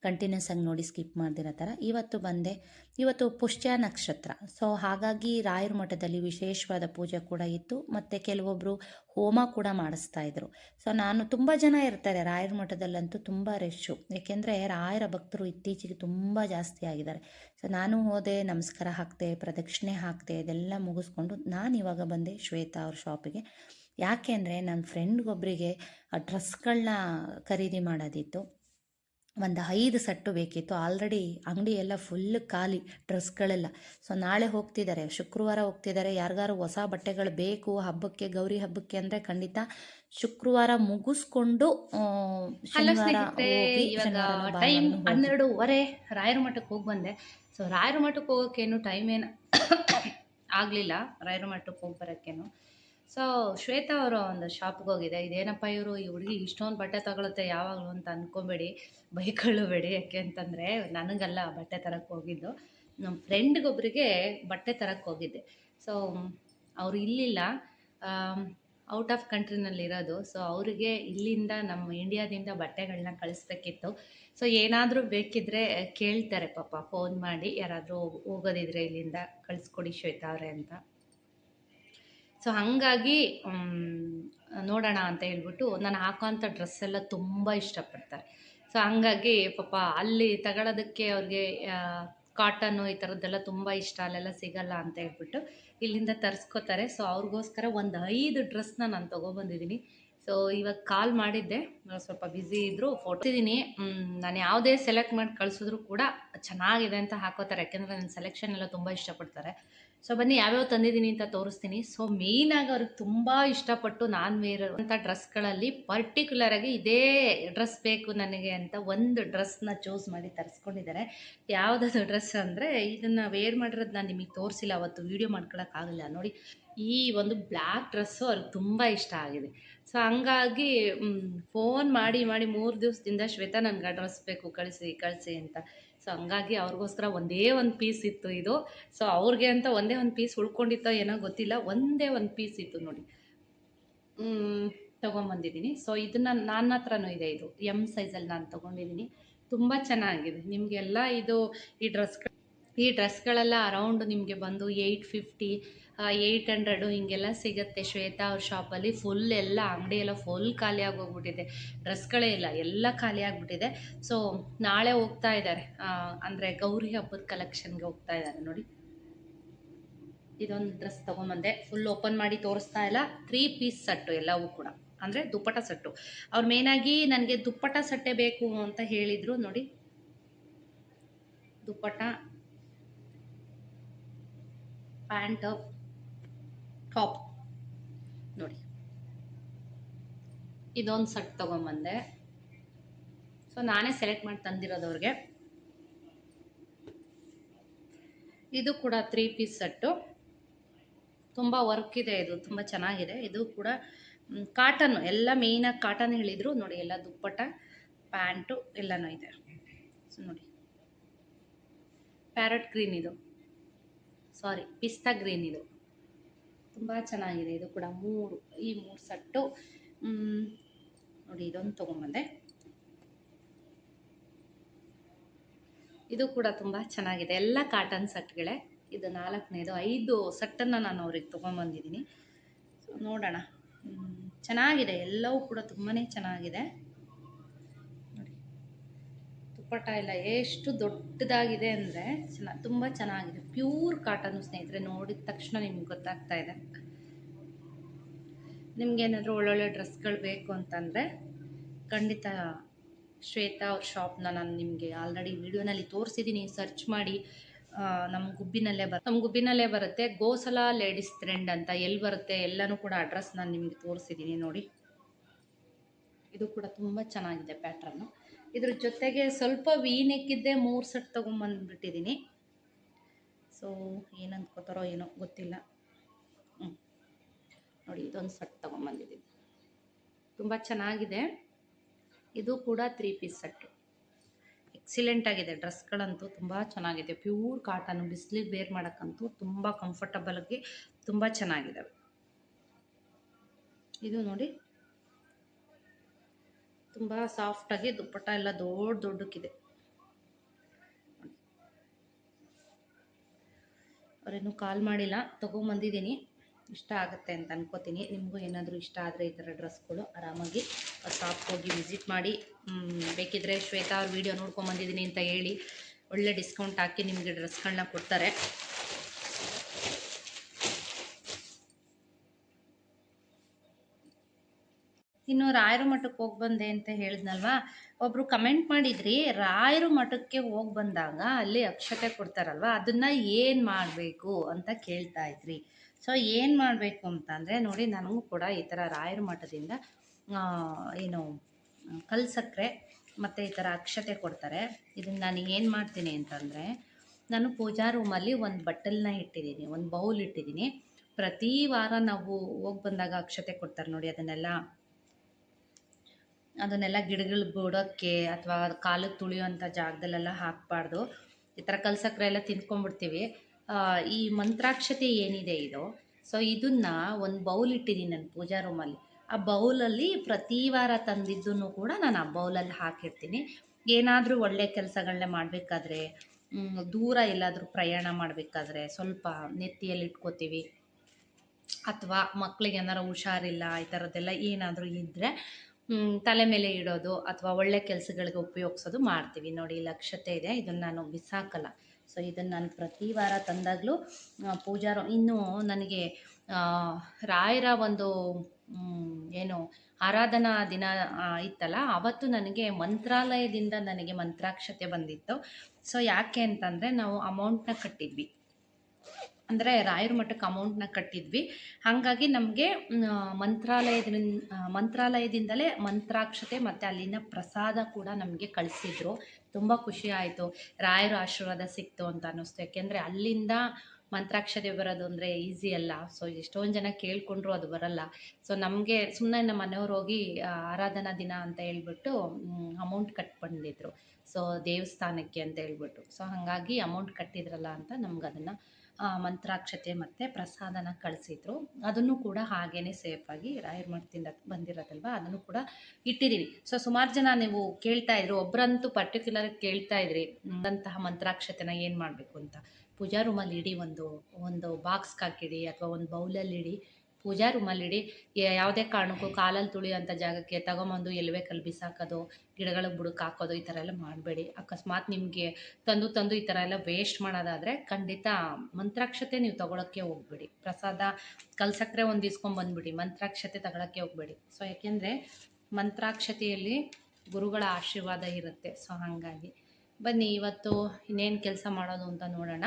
Speaker 2: ಕಂಟಿನ್ಯೂಸ್ ಆಗಿ ನೋಡಿ ಸ್ಕಿಪ್ ಮಾಡ್ದಿರೋ ಥರ ಇವತ್ತು ಬಂದೆ. ಇವತ್ತು ಪುಷ್ಯ ನಕ್ಷತ್ರ. ಸೊ ಹಾಗಾಗಿ ರಾಯರ ಮಠದಲ್ಲಿ ವಿಶೇಷವಾದ ಪೂಜೆ ಕೂಡ ಇತ್ತು. ಮತ್ತು ಕೆಲವೊಬ್ಬರು ಹೋಮ ಕೂಡ ಮಾಡಿಸ್ತಾ ಇದ್ರು. ಸೊ ನಾನು ತುಂಬ ಜನ ಇರ್ತಾರೆ. ರಾಯರ ಮಠದಲ್ಲಂತೂ ತುಂಬ ರಶ್ಶು ಏಕೆಂದರೆ ರಾಯರ ಭಕ್ತರು ಇತ್ತೀಚೆಗೆ ತುಂಬ ಜಾಸ್ತಿ ಆಗಿದ್ದಾರೆ. ಸೊ ನಾನು ಹೋದೆ, ನಮಸ್ಕಾರ ಹಾಕ್ತೆ ಪ್ರದಕ್ಷಿಣೆ ಹಾಕ್ತೆ ಇದೆಲ್ಲ ಮುಗಿಸ್ಕೊಂಡು ನಾನು ಇವಾಗ ಬಂದೆ ಶ್ವೇತಾ ಅವ್ರ ಶಾಪಿಗೆ ಯಾಕೆ ಅಂದರೆ ನನ್ನ ಫ್ರೆಂಡ್ಗೊಬ್ಬರಿಗೆ ಡ್ರೆಸ್ಗಳನ್ನ ಖರೀದಿ ಮಾಡೋದಿತ್ತು. ಒಂದು ಐದು ಸೆಟ್ಟು ಬೇಕಿತ್ತು. ಆಲ್ರೆಡಿ ಅಂಗಡಿ ಎಲ್ಲ ಫುಲ್ ಖಾಲಿ ಡ್ರೆಸ್ಗಳೆಲ್ಲ ಸೊ ನಾಳೆ ಹೋಗ್ತಿದ್ದಾರೆ ಶುಕ್ರವಾರ ಹೋಗ್ತಿದ್ದಾರೆ ಯಾರಿಗಾರು ಹೊಸ ಬಟ್ಟೆಗಳು ಬೇಕು ಹಬ್ಬಕ್ಕೆ ಗೌರಿ ಹಬ್ಬಕ್ಕೆ ಅಂದರೆ ಖಂಡಿತ ಶುಕ್ರವಾರ ಮುಗಿಸ್ಕೊಂಡು
Speaker 1: ಟೈಮ್. ಹನ್ನೆರಡೂವರೆ ರಾಯರ ಮಠಕ್ಕೆ ಹೋಗಿ ಬಂದೆ. ಸೊ ರಾಯರ ಮಠಕ್ಕೆ ಹೋಗೋಕ್ಕೇನು ಟೈಮ್ ಏನು ಆಗಲಿಲ್ಲ ರಾಯರ ಮಠಕ್ಕೆ ಹೋಗಿ ಬರೋಕ್ಕೇನು ಸೊ ಶ್ವೇತಾ ಅವರ ಒಂದು ಶಾಪ್ಗೆ ಹೋಗಿದ್ದೆ ಇದೇನಪ್ಪ ಇವರು? ಈ ಹುಡುಗಿ ಇಷ್ಟೊಂದು ಬಟ್ಟೆ ತಗೊಳುತ್ತೆ ಯಾವಾಗಲೂ ಅಂತ ಅಂದ್ಕೊಬೇಡಿ ಬೈಕೊಳ್ಳಬೇಡಿ. ಯಾಕೆ ಅಂತಂದರೆ ನನಗಲ್ಲ ಬಟ್ಟೆ ತರಕ್ಕೆ ಹೋಗಿದ್ದು. ನಮ್ಮ ಫ್ರೆಂಡ್ಗೊಬ್ರಿಗೆ ಬಟ್ಟೆ ತರಕ್ಕೆ ಹೋಗಿದ್ದೆ. ಸೊ ಅವರು ಇಲ್ಲಿಲ್ಲ. ಔಟ್ ಆಫ್ ಕಂಟ್ರಿನಲ್ಲಿರೋದು ಸೊ ಅವರಿಗೆ ಇಲ್ಲಿಂದ ನಮ್ಮ ಇಂಡಿಯಾದಿಂದ ಬಟ್ಟೆಗಳನ್ನ ಕಳಿಸ್ಬೇಕಿತ್ತು. ಸೊ ಏನಾದರೂ ಬೇಕಿದ್ದರೆ ಕೇಳ್ತಾರೆ ಪಾಪ. ಫೋನ್ ಮಾಡಿ ಯಾರಾದರೂ ಹೋಗೋದಿದ್ರೆ ಇಲ್ಲಿಂದ ಕಳಿಸ್ಕೊಡಿ ಶ್ವೇತಾ ಅವರೇ ಅಂತ. ಸೊ ಹಾಗಾಗಿ ನೋಡೋಣ ಅಂತ ಹೇಳ್ಬಿಟ್ಟು ನಾನು ಹಾಕೋಂಥ ಡ್ರೆಸ್ ಎಲ್ಲ ತುಂಬ ಇಷ್ಟಪಡ್ತಾರೆ. ಸೊ ಹಂಗಾಗಿ ಪಾಪ ಅಲ್ಲಿ ತಗೊಳ್ಳೋದಕ್ಕೆ ಅವ್ರಿಗೆ ಕಾಟನ್ನು ಈ ಥರದ್ದೆಲ್ಲ ತುಂಬ ಇಷ್ಟ, ಅಲ್ಲೆಲ್ಲ ಸಿಗಲ್ಲ ಅಂತ ಹೇಳ್ಬಿಟ್ಟು ಇಲ್ಲಿಂದ ತರಿಸ್ಕೋತಾರೆ. ಸೊ ಅವ್ರಿಗೋಸ್ಕರ ಒಂದು ಐದು ಡ್ರೆಸ್ನ ನಾನು ತೊಗೊಬಂದಿದ್ದೀನಿ. ಸೊ ಇವಾಗ ಕಾಲ್ ಮಾಡಿದ್ದೆ. ಸ್ವಲ್ಪ ಬ್ಯುಸಿ ಇದ್ದರು ಫೋಟೋ ಇದ್ದೀನಿ ನಾನು ಯಾವುದೇ ಸೆಲೆಕ್ಟ್ ಮಾಡಿ ಕಳಿಸಿದ್ರು ಕೂಡ ಚೆನ್ನಾಗಿದೆ ಅಂತ ಹಾಕೋತಾರೆ. ಯಾಕೆಂದರೆ ನನ್ನ ಸೆಲೆಕ್ಷನ್ ಎಲ್ಲ ತುಂಬ ಇಷ್ಟಪಡ್ತಾರೆ. ಸೊ ಬನ್ನಿ, ಯಾವ್ಯಾವ ತಂದಿದ್ದೀನಿ ಅಂತ ತೋರಿಸ್ತೀನಿ. ಸೊ ಮೇಯ್ನಾಗಿ ಅವ್ರಿಗೆ ತುಂಬ ಇಷ್ಟಪಟ್ಟು ನಾನು ವೇರ್ ಅಂತ ಡ್ರೆಸ್ಗಳಲ್ಲಿ ಪರ್ಟಿಕ್ಯುಲರಾಗಿ ಇದೇ ಡ್ರೆಸ್ ಬೇಕು ನನಗೆ ಅಂತ ಒಂದು ಡ್ರೆಸ್ನ ಚೂಸ್ ಮಾಡಿ ತರಿಸ್ಕೊಂಡಿದ್ದಾರೆ. ಯಾವುದಾದ್ರು ಡ್ರೆಸ್ ಅಂದರೆ ಇದನ್ನು ವೇರ್ ಮಾಡಿರೋದು ನಾನು ನಿಮಗೆ ತೋರಿಸಿಲ್ಲ, ಅವತ್ತು ವೀಡಿಯೋ ಮಾಡ್ಕೊಳಕ್ಕಾಗಲ್ಲ ನೋಡಿ, ಈ ಒಂದು ಬ್ಲ್ಯಾಕ್ ಡ್ರೆಸ್ಸು ಅವ್ರಿಗೆ ತುಂಬ ಇಷ್ಟ ಆಗಿದೆ. ಸೊ ಹಂಗಾಗಿ ಫೋನ್ ಮಾಡಿ ಮಾಡಿ ಮೂರು ದಿವಸದಿಂದ ಶ್ವೇತಾ ನನಗೆ ಡ್ರೆಸ್ ಬೇಕು, ಕಳಿಸಿ ಕಳಿಸಿ ಅಂತ ಸೊ ಹಂಗಾಗಿ ಅವ್ರಿಗೋಸ್ಕರ ಒಂದೇ ಒಂದು ಪೀಸ್ ಇತ್ತು ಇದು. ಸೊ ಅವ್ರಿಗೆ ಅಂತ ಒಂದೇ ಒಂದು ಪೀಸ್ ಉಳ್ಕೊಂಡಿತ್ತೋ ಏನೋ ಗೊತ್ತಿಲ್ಲ. ಒಂದೇ ಒಂದು ಪೀಸ್ ಇತ್ತು ನೋಡಿ. ತೊಗೊಂಬಂದಿದ್ದೀನಿ. ಸೊ ಇದನ್ನು ನನ್ನ ಹತ್ರನೂ ಇದೆ ಇದು. ಎಂ ಸೈಜಲ್ಲಿ ನಾನು ತೊಗೊಂಡಿದ್ದೀನಿ. ತುಂಬ ಚೆನ್ನಾಗಿದೆ. ನಿಮಗೆಲ್ಲ ಇದು ಈ ಡ್ರೆಸ್ ಈ ಡ್ರೆಸ್ಗಳೆಲ್ಲ ಅರೌಂಡ್ ನಿಮಗೆ ಬಂದು ಏಯ್ಟ್ ಫಿಫ್ಟಿ ಏಯ್ಟ್ ಹಂಡ್ರೆಡು ಹಿಂಗೆಲ್ಲ ಸಿಗುತ್ತೆ ಶ್ವೇತಾ ಅವ್ರ ಶಾಪಲ್ಲಿ. ಫುಲ್ ಎಲ್ಲ ಅಂಗಡಿ ಎಲ್ಲ ಫುಲ್ ಖಾಲಿ ಆಗೋಗ್ಬಿಟ್ಟಿದೆ. ಡ್ರೆಸ್ಗಳೇ ಇಲ್ಲ, ಎಲ್ಲ ಖಾಲಿ ಆಗಿಬಿಟ್ಟಿದೆ. ಸೊ ನಾಳೆ ಹೋಗ್ತಾ ಇದ್ದಾರೆ. ಅಂದರೆ ಗೌರಿ ಹಬ್ಬದ ಕಲೆಕ್ಷನ್ಗೆ ಹೋಗ್ತಾ ಇದ್ದಾರೆ ನೋಡಿ. ಇದೊಂದು ಡ್ರೆಸ್ ತೊಗೊಂಬಂದೆ. ಫುಲ್ ಓಪನ್ ಮಾಡಿ ತೋರಿಸ್ತಾ ಇಲ್ಲ. ತ್ರೀ ಪೀಸ್ ಸಟ್ಟು ಎಲ್ಲವೂ ಕೂಡ. ಅಂದರೆ ದುಪ್ಪಟ ಸಟ್ಟು. ಅವ್ರು ಮೇನಾಗಿ ನನಗೆ ದುಪ್ಪಟ ಸಟ್ಟೆ ಬೇಕು ಅಂತ ಹೇಳಿದರು ನೋಡಿ. Dupatta pant top. ನೋಡಿ. ಇದೊಂದು ಸಟ್ ತೊಗೊಂಬಂದೆ. ಸೊ ನಾನೇ ಸೆಲೆಕ್ಟ್ ಮಾಡಿ ತಂದಿರೋದು ಅವ್ರಿಗೆ ಇದು ಕೂಡ ತ್ರೀ ಪೀಸ್ ಸಟ್ಟು. ತುಂಬ ವರ್ಕ್ ಇದೆ ಇದು, ತುಂಬ ಚೆನ್ನಾಗಿದೆ. ಇದು ಕೂಡ ಕಾಟನ್ ಎಲ್ಲ ಮೇಯ್ನಾಗಿ ಕಾಟನ್ ಹೇಳಿದರು. ನೋಡಿ, ಎಲ್ಲ ದುಪ್ಪಟ್ಟ, ಪ್ಯಾಂಟು ಎಲ್ಲನೂ ಇದೆ. ಸೊ ನೋಡಿ. ಪ್ಯಾರಟ್ ಗ್ರೀನ್ ಇದು. ಸಾರಿ, ಪಿಸ್ತಾ ಗ್ರೀನ್ ಇದು. ತುಂಬ ಚೆನ್ನಾಗಿದೆ, ಇದು ಕೂಡ ಮೂರು, ಈ ಮೂರು ಸಟ್ಟು. ನೋಡಿ, ಇದೊಂದು ತೊಗೊಂಬಂದೆ ಇದು ಕೂಡ ತುಂಬ ಚೆನ್ನಾಗಿದೆ. ಎಲ್ಲ ಕಾಟನ್ ಸಟ್ಗಳೇ ಇದು ನಾಲ್ಕನೇದು, ಐದು ಸೆಟ್ಟನ್ನು ನಾನು ಅವ್ರಿಗೆ ತೊಗೊಂಬಂದಿದ್ದೀನಿ ನೋಡೋಣ. ಚೆನ್ನಾಗಿದೆ. ಎಲ್ಲವೂ ಕೂಡ ತುಂಬಾ ಚೆನ್ನಾಗಿದೆ. ದುಪ್ಪಟ್ಟ ಎಲ್ಲ ಎಷ್ಟು ದೊಡ್ಡದಾಗಿದೆ ಅಂದರೆ ಚೆನ್ನ, ತುಂಬ ಚೆನ್ನಾಗಿದೆ. ಪ್ಯೂರ್ ಕಾಟನ್ ಸ್ನೇಹಿತರೆ, ನೋಡಿದ ತಕ್ಷಣ ನಿಮ್ಗೆ ಗೊತ್ತಾಗ್ತಾ ಇದೆ. ನಿಮ್ಗೇನಾದರೂ ಒಳ್ಳೊಳ್ಳೆ ಡ್ರೆಸ್ಗಳು ಬೇಕು ಅಂತಂದರೆ, ಖಂಡಿತ ಶ್ವೇತಾ ಅವ್ರ ಶಾಪ್ನ ನಾನು ನಿಮಗೆ ಆಲ್ರೆಡಿ ವಿಡಿಯೋನಲ್ಲಿ ತೋರಿಸಿದ್ದೀನಿ ಸರ್ಚ್ ಮಾಡಿ ನಮ್ಮ ಗುಬ್ಬಿನಲ್ಲೇ ಬರ್ ನಮ್ಮ ಗುಬ್ಬಿನಲ್ಲೇ ಬರುತ್ತೆ. ಗೋಸಲ ಲೇಡೀಸ್ ಟ್ರೆಂಡ್ ಅಂತ ಎಲ್ಲಿ ಬರುತ್ತೆ ಎಲ್ಲನೂ ಕೂಡ ಅಡ್ರೆಸ್ ನಾನು ನಿಮಗೆ ತೋರಿಸಿದ್ದೀನಿ ನೋಡಿ. ಇದು ಕೂಡ ತುಂಬ ಚೆನ್ನಾಗಿದೆ ಪ್ಯಾಟ್ರನ್ನು ಇದ್ರ ಜೊತೆಗೆ ಸ್ವಲ್ಪ ವೀನೆಕ್ಕಿದ್ದೆ ಮೂರು ಸೆಟ್ ತೊಗೊಂಬಂದ್ಬಿಟ್ಟಿದ್ದೀನಿ ಸೊ ಏನು ಅಂದ್ಕೋತಾರೋ ಏನೋ ಗೊತ್ತಿಲ್ಲ. ಹ್ಞೂ ನೋಡಿ, ಇದೊಂದು ಸೆಟ್ ತೊಗೊಂಬಂದಿದ್ದೀನಿ ತುಂಬ ಚೆನ್ನಾಗಿದೆ. ಇದು ಕೂಡ ತ್ರೀ ಪೀಸ್ ಸೆಟ್ಟು ಎಕ್ಸಿಲೆಂಟ್ ಆಗಿದೆ. ಡ್ರೆಸ್ಗಳಂತೂ ತುಂಬ ಚೆನ್ನಾಗಿದೆ. ಪ್ಯೂರ್ ಕಾಟನ್, ಬಿಸಿಲಿಗೆ ವೇರ್ ಮಾಡೋಕ್ಕಂತೂ ತುಂಬ ಕಂಫರ್ಟಬಲ್ಗೆ ತುಂಬ ಚೆನ್ನಾಗಿದ್ದಾವೆ ಇದು ನೋಡಿ ತುಂಬ ಸಾಫ್ಟಾಗಿ ದುಪ್ಪಟ್ಟ ಎಲ್ಲ ದೊಡ್ಡ ದೊಡ್ಡಕ್ಕಿದೆ. ಅವರೇನು ಕಾಲ್ ಮಾಡಿಲ್ಲ, ತೊಗೊಂಬಂದಿದ್ದೀನಿ. ಇಷ್ಟ ಆಗುತ್ತೆ ಅಂತ ಅನ್ಕೋತೀನಿ. ನಿಮಗೂ ಏನಾದರೂ ಇಷ್ಟ ಆದರೆ ಈ ಥರ ಡ್ರೆಸ್ಗಳು ಆರಾಮಾಗಿ ಶಾಪ್ಗೆ ಹೋಗಿ ವಿಸಿಟ್ ಮಾಡಿ. ಬೇಕಿದ್ರೆ ಶ್ವೇತಾ ಅವ್ರ ವೀಡಿಯೋ ನೋಡ್ಕೊಂಬಂದಿದ್ದೀನಿ ಅಂತ ಹೇಳಿ ಒಳ್ಳೆ ಡಿಸ್ಕೌಂಟ್ ಹಾಕಿ ನಿಮಗೆ ಡ್ರೆಸ್ಗಳನ್ನ ಕೊಡ್ತಾರೆ. ರಾಯರ ಮಠಕ್ಕೆ ಹೋಗಿ ಬಂದೆ ಅಂತ ಹೇಳಿದ್ನಲ್ವಾ? ಒಬ್ಬರು ಕಮೆಂಟ್ ಮಾಡಿದ್ರಿ, ರಾಯರ ಮಠಕ್ಕೆ ಹೋಗಿ ಬಂದಾಗ ಅಲ್ಲಿ ಅಕ್ಷತೆ ಕೊಡ್ತಾರಲ್ವ? ಅದನ್ನು ಏನು ಮಾಡಬೇಕು ಅಂತ ಕೇಳ್ತಾ ಇದ್ರಿ. ಸೊ ಏನು ಮಾಡಬೇಕು ಅಂತಂದರೆ ನೋಡಿ ನನಗೂ ಕೂಡ ಈ ಥರ ರಾಯರ ಮಠದಿಂದ ಏನು, ಕಲ್ಸಕ್ರೆ ಮತ್ತೆ ಈ ಥರ ಅಕ್ಷತೆ ಕೊಡ್ತಾರೆ. ಇದನ್ನು ನಾನು ಏನು ಮಾಡ್ತೀನಿ ಅಂತಂದರೆ ನಾನು ಪೂಜಾ ರೂಮಲ್ಲಿ ಒಂದು ಬಟ್ಟಲನ್ನ ಇಟ್ಟಿದ್ದೀನಿ, ಒಂದು ಬೌಲ್ ಇಟ್ಟಿದ್ದೀನಿ. ಪ್ರತಿ ವಾರ ನಾವು ಹೋಗಿ ಬಂದಾಗ ಅಕ್ಷತೆ ಕೊಡ್ತಾರೆ ನೋಡಿ ಅದನ್ನೆಲ್ಲ. ಅದನ್ನೆಲ್ಲ ಗಿಡಗಳು ಬಿಡೋಕ್ಕೆ ಅಥವಾ ಕಾಲು ತುಳಿಯೋಂಥ ಜಾಗದಲ್ಲೆಲ್ಲ ಹಾಕಬಾರ್ದು. ಈ ಥರ ಕಲ್ಸಕ್ರೆ ಎಲ್ಲ ತಿಂದ್ಕೊಂಡ್ಬಿಡ್ತೀವಿ ಈ ಮಂತ್ರಾಕ್ಷತೆ ಏನಿದೆ ಇದು? ಸೊ, ಇದನ್ನು ಒಂದು ಬೌಲ್ ಇಟ್ಟಿದ್ದೀನಿ ನಾನು ಪೂಜಾ ರೂಮಲ್ಲಿ. ಆ ಬೌಲಲ್ಲಿ ಪ್ರತಿ ವಾರ ತಂದಿದ್ದನ್ನು ಕೂಡ ನಾನು ಆ ಬೌಲಲ್ಲಿ ಹಾಕಿರ್ತೀನಿ. ಏನಾದರೂ ಒಳ್ಳೆ ಕೆಲಸಗಳನ್ನ ಮಾಡಬೇಕಾದ್ರೆ ದೂರ ಎಲ್ಲಾದರೂ ಪ್ರಯಾಣ ಮಾಡಬೇಕಾದ್ರೆ ಸ್ವಲ್ಪ ನೆತ್ತಿಯಲ್ಲಿ ಇಟ್ಕೋತೀವಿ. ಅಥವಾ ಮಕ್ಕಳಿಗೆ ಏನಾರು ಹುಷಾರಿಲ್ಲ, ಈ ಥರದ್ದೆಲ್ಲ ಏನಾದರೂ ಇದ್ದರೆ ತಲೆ ಮೇಲೆ ಇಡೋದು ಅಥವಾ ಒಳ್ಳೆ ಕೆಲಸಗಳಿಗೆ ಉಪಯೋಗಿಸೋದು ಮಾಡ್ತೀವಿ. ನೋಡಿ ಲಕ್ಷತೆ ಇದೆ. ಇದನ್ನು ನಾನು ಬಿಸಾಕಲ್ಲ. ಸೊ ಇದನ್ನು ನಾನು ಪ್ರತಿ ವಾರ ತಂದಾಗಲೂ ಪೂಜಾರು, ಇನ್ನೂ ನನಗೆ ರಾಯರ ಒಂದು ಏನು ಆರಾಧನಾ ದಿನ ಇತ್ತಲ್ಲ, ಅವತ್ತು ನನಗೆ ಮಂತ್ರಾಲಯದಿಂದ ನನಗೆ ಮಂತ್ರಾಕ್ಷತೆ ಬಂದಿತ್ತು. ಸೊ ಯಾಕೆ ಅಂತಂದರೆ ನಾವು ಅಮೌಂಟ್ನ ಕಟ್ಟಿದ್ವಿ. ಅಂದರೆ ರಾಯರ ಮಠಕ್ಕೆ ಅಮೌಂಟ್ನ ಕಟ್ಟಿದ್ವಿ. ಹಾಗಾಗಿ ನಮಗೆ ಮಂತ್ರಾಲಯದಿಂದ ಮಂತ್ರಾಲಯದಿಂದಲೇ ಮಂತ್ರಾಕ್ಷತೆ ಮತ್ತು ಅಲ್ಲಿನ ಪ್ರಸಾದ ಕೂಡ ನಮಗೆ ಕಳಿಸಿದ್ರು. ತುಂಬ ಖುಷಿ ಆಯಿತು. ರಾಯರ ಆಶೀರ್ವಾದ ಸಿಕ್ತು ಅಂತ ಅನ್ನಿಸ್ತು. ಯಾಕೆಂದರೆ ಅಲ್ಲಿಂದ ಮಂತ್ರಾಕ್ಷತೆ ಬರೋದು ಅಂದರೆ ಈಸಿ ಅಲ್ಲ. ಸೊ ಎಷ್ಟೊಂದು ಜನ ಕೇಳಿಕೊಂಡ್ರು ಅದು ಬರಲ್ಲ. ಸೊ ನಮಗೆ ಸುಮ್ಮನೆ ನಮ್ಮ ಮನೆಯವ್ರು ಹೋಗಿ ಆರಾಧನಾ ದಿನ ಅಂತ ಹೇಳ್ಬಿಟ್ಟು ಅಮೌಂಟ್ ಕಟ್ ಸೊ ದೇವಸ್ಥಾನಕ್ಕೆ ಅಂತ ಹೇಳ್ಬಿಟ್ಟು. ಸೊ ಹಾಗಾಗಿ ಅಮೌಂಟ್ ಕಟ್ಟಿದ್ರಲ್ಲ ಅಂತ ನಮ್ಗೆ ಅದನ್ನು ಮಂತ್ರಾಕ್ಷತೆ ಮತ್ತು ಪ್ರಸಾದನ ಕಳಿಸಿದ್ರು. ಅದನ್ನು ಕೂಡ ಹಾಗೇ ಸೇಫಾಗಿ ರಾಯರ ಮಠದಿಂದ ಬಂದಿರೋದಲ್ವ? ಅದನ್ನು ಕೂಡ ಇಟ್ಟಿದ್ದೀನಿ ಸೊ ಸುಮಾರು ಜನ ನೀವು ಕೇಳ್ತಾ ಇದ್ರು. ಒಬ್ಬರಂತೂ ಪರ್ಟಿಕ್ಯುಲರ್ ಕೇಳ್ತಾ ಇದ್ರಿ. ಅಂತಹ ಮಂತ್ರಾಕ್ಷತೆನ ಏನು ಮಾಡಬೇಕು? ಅಂತ. ಪೂಜಾ ರೂಮಲ್ಲಿ ಇಡಿ ಒಂದು ಒಂದು ಬಾಕ್ಸ್ಗೆ ಹಾಕಿಡಿ, ಅಥವಾ ಒಂದು ಬೌಲಲ್ಲಿ ಇಡಿ. ಪೂಜಾ ರೂಮಲ್ಲಿಡಿ ಯಾವುದೇ ಕಾರಣಕ್ಕೂ ಕಾಲಲ್ಲಿ ತುಳಿಯೋಂಥ ಜಾಗಕ್ಕೆ ತಗೊಂಬಂದು ಎಲ್ಲಿ ಬೇಕಲ್ಲಿ ಬಿಸಾಕೋದು, ಗಿಡಗಳಿಗೆ ಬುಡಕ್ಕೆ ಹಾಕೋದು ಈ ಥರ ಎಲ್ಲ ಮಾಡಬೇಡಿ. ಅಕಸ್ಮಾತ್ ನಿಮಗೆ ತಂದು ತಂದು ಈ ಥರ ಎಲ್ಲ ವೇಸ್ಟ್ ಮಾಡೋದಾದರೆ ಖಂಡಿತ ಮಂತ್ರಾಕ್ಷತೆ ನೀವು ತಗೊಳಕ್ಕೆ ಹೋಗ್ಬೇಡಿ. ಪ್ರಸಾದ ಕಲ್ಸಕ್ರೆ ಒಂದು ಇಸ್ಕೊಂಬಂದ್ಬಿಡಿ ಮಂತ್ರಾಕ್ಷತೆ ತಗೊಳಕ್ಕೆ ಹೋಗ್ಬೇಡಿ. ಸೊ ಯಾಕೆಂದರೆ ಮಂತ್ರಾಕ್ಷತೆಯಲ್ಲಿ ಗುರುಗಳ ಆಶೀರ್ವಾದ ಇರುತ್ತೆ. ಸೊ ಹಾಗಾಗಿ ಬನ್ನಿ, ಇವತ್ತು ಇನ್ನೇನು ಕೆಲಸ ಮಾಡೋದು ಅಂತ ನೋಡೋಣ.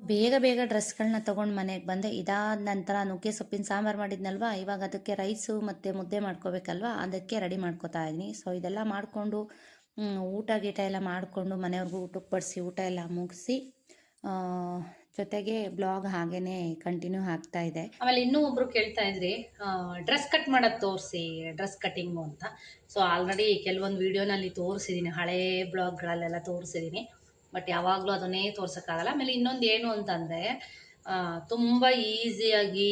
Speaker 2: ಬೇಗ ಬೇಗ ಡ್ರೆಸ್ಗಳನ್ನ ತೊಗೊಂಡು ಮನೆಗೆ ಬಂದೆ. ಇದಾದ ನಂತರ ನುಗ್ಗೆ ಸೊಪ್ಪಿನ ಸಾಂಬಾರು ಮಾಡಿದ್ನಲ್ವ? ಇವಾಗ ಅದಕ್ಕೆ ರೈಸು ಮತ್ತು ಮುದ್ದೆ ಮಾಡ್ಕೋಬೇಕಲ್ವ? ಅದಕ್ಕೆ ರೆಡಿ ಮಾಡ್ಕೋತಾ ಇದ್ದೀನಿ. ಸೊ, ಇದೆಲ್ಲ ಮಾಡಿಕೊಂಡು ಊಟ ಗೀಟ ಎಲ್ಲ ಮಾಡಿಕೊಂಡು ಮನೆಯವ್ರಿಗೂ ಊಟಕ್ಕೆ ಬಡಿಸಿ ಊಟ ಎಲ್ಲ ಮುಗಿಸಿ ಜೊತೆಗೆ ಬ್ಲಾಗ್ ಹಾಗೇ ಕಂಟಿನ್ಯೂ ಆಗ್ತಾ ಇದೆ.
Speaker 1: ಆಮೇಲೆ ಇನ್ನೂ ಒಬ್ರು ಕೇಳ್ತಾ ಇದ್ರಿ ಡ್ರೆಸ್ ಕಟ್ ಮಾಡೋದು ತೋರಿಸಿ, ಡ್ರೆಸ್ ಕಟ್ಟಿಂಗು ಅಂತ. ಸೊ, ಆಲ್ರೆಡಿ ಕೆಲವೊಂದು ವಿಡಿಯೋನಲ್ಲಿ ತೋರಿಸಿದ್ದೀನಿ ಹಳೇ ಬ್ಲಾಗ್ಗಳಲ್ಲೆಲ್ಲ ತೋರಿಸಿದ್ದೀನಿ ಬಟ್ ಯಾವಾಗಲೂ ಅದನ್ನೇ ತೋರ್ಸೋಕ್ಕಾಗಲ್ಲ. ಆಮೇಲೆ ಇನ್ನೊಂದು ಏನು ಅಂತಂದರೆ ತುಂಬ ಈಸಿಯಾಗಿ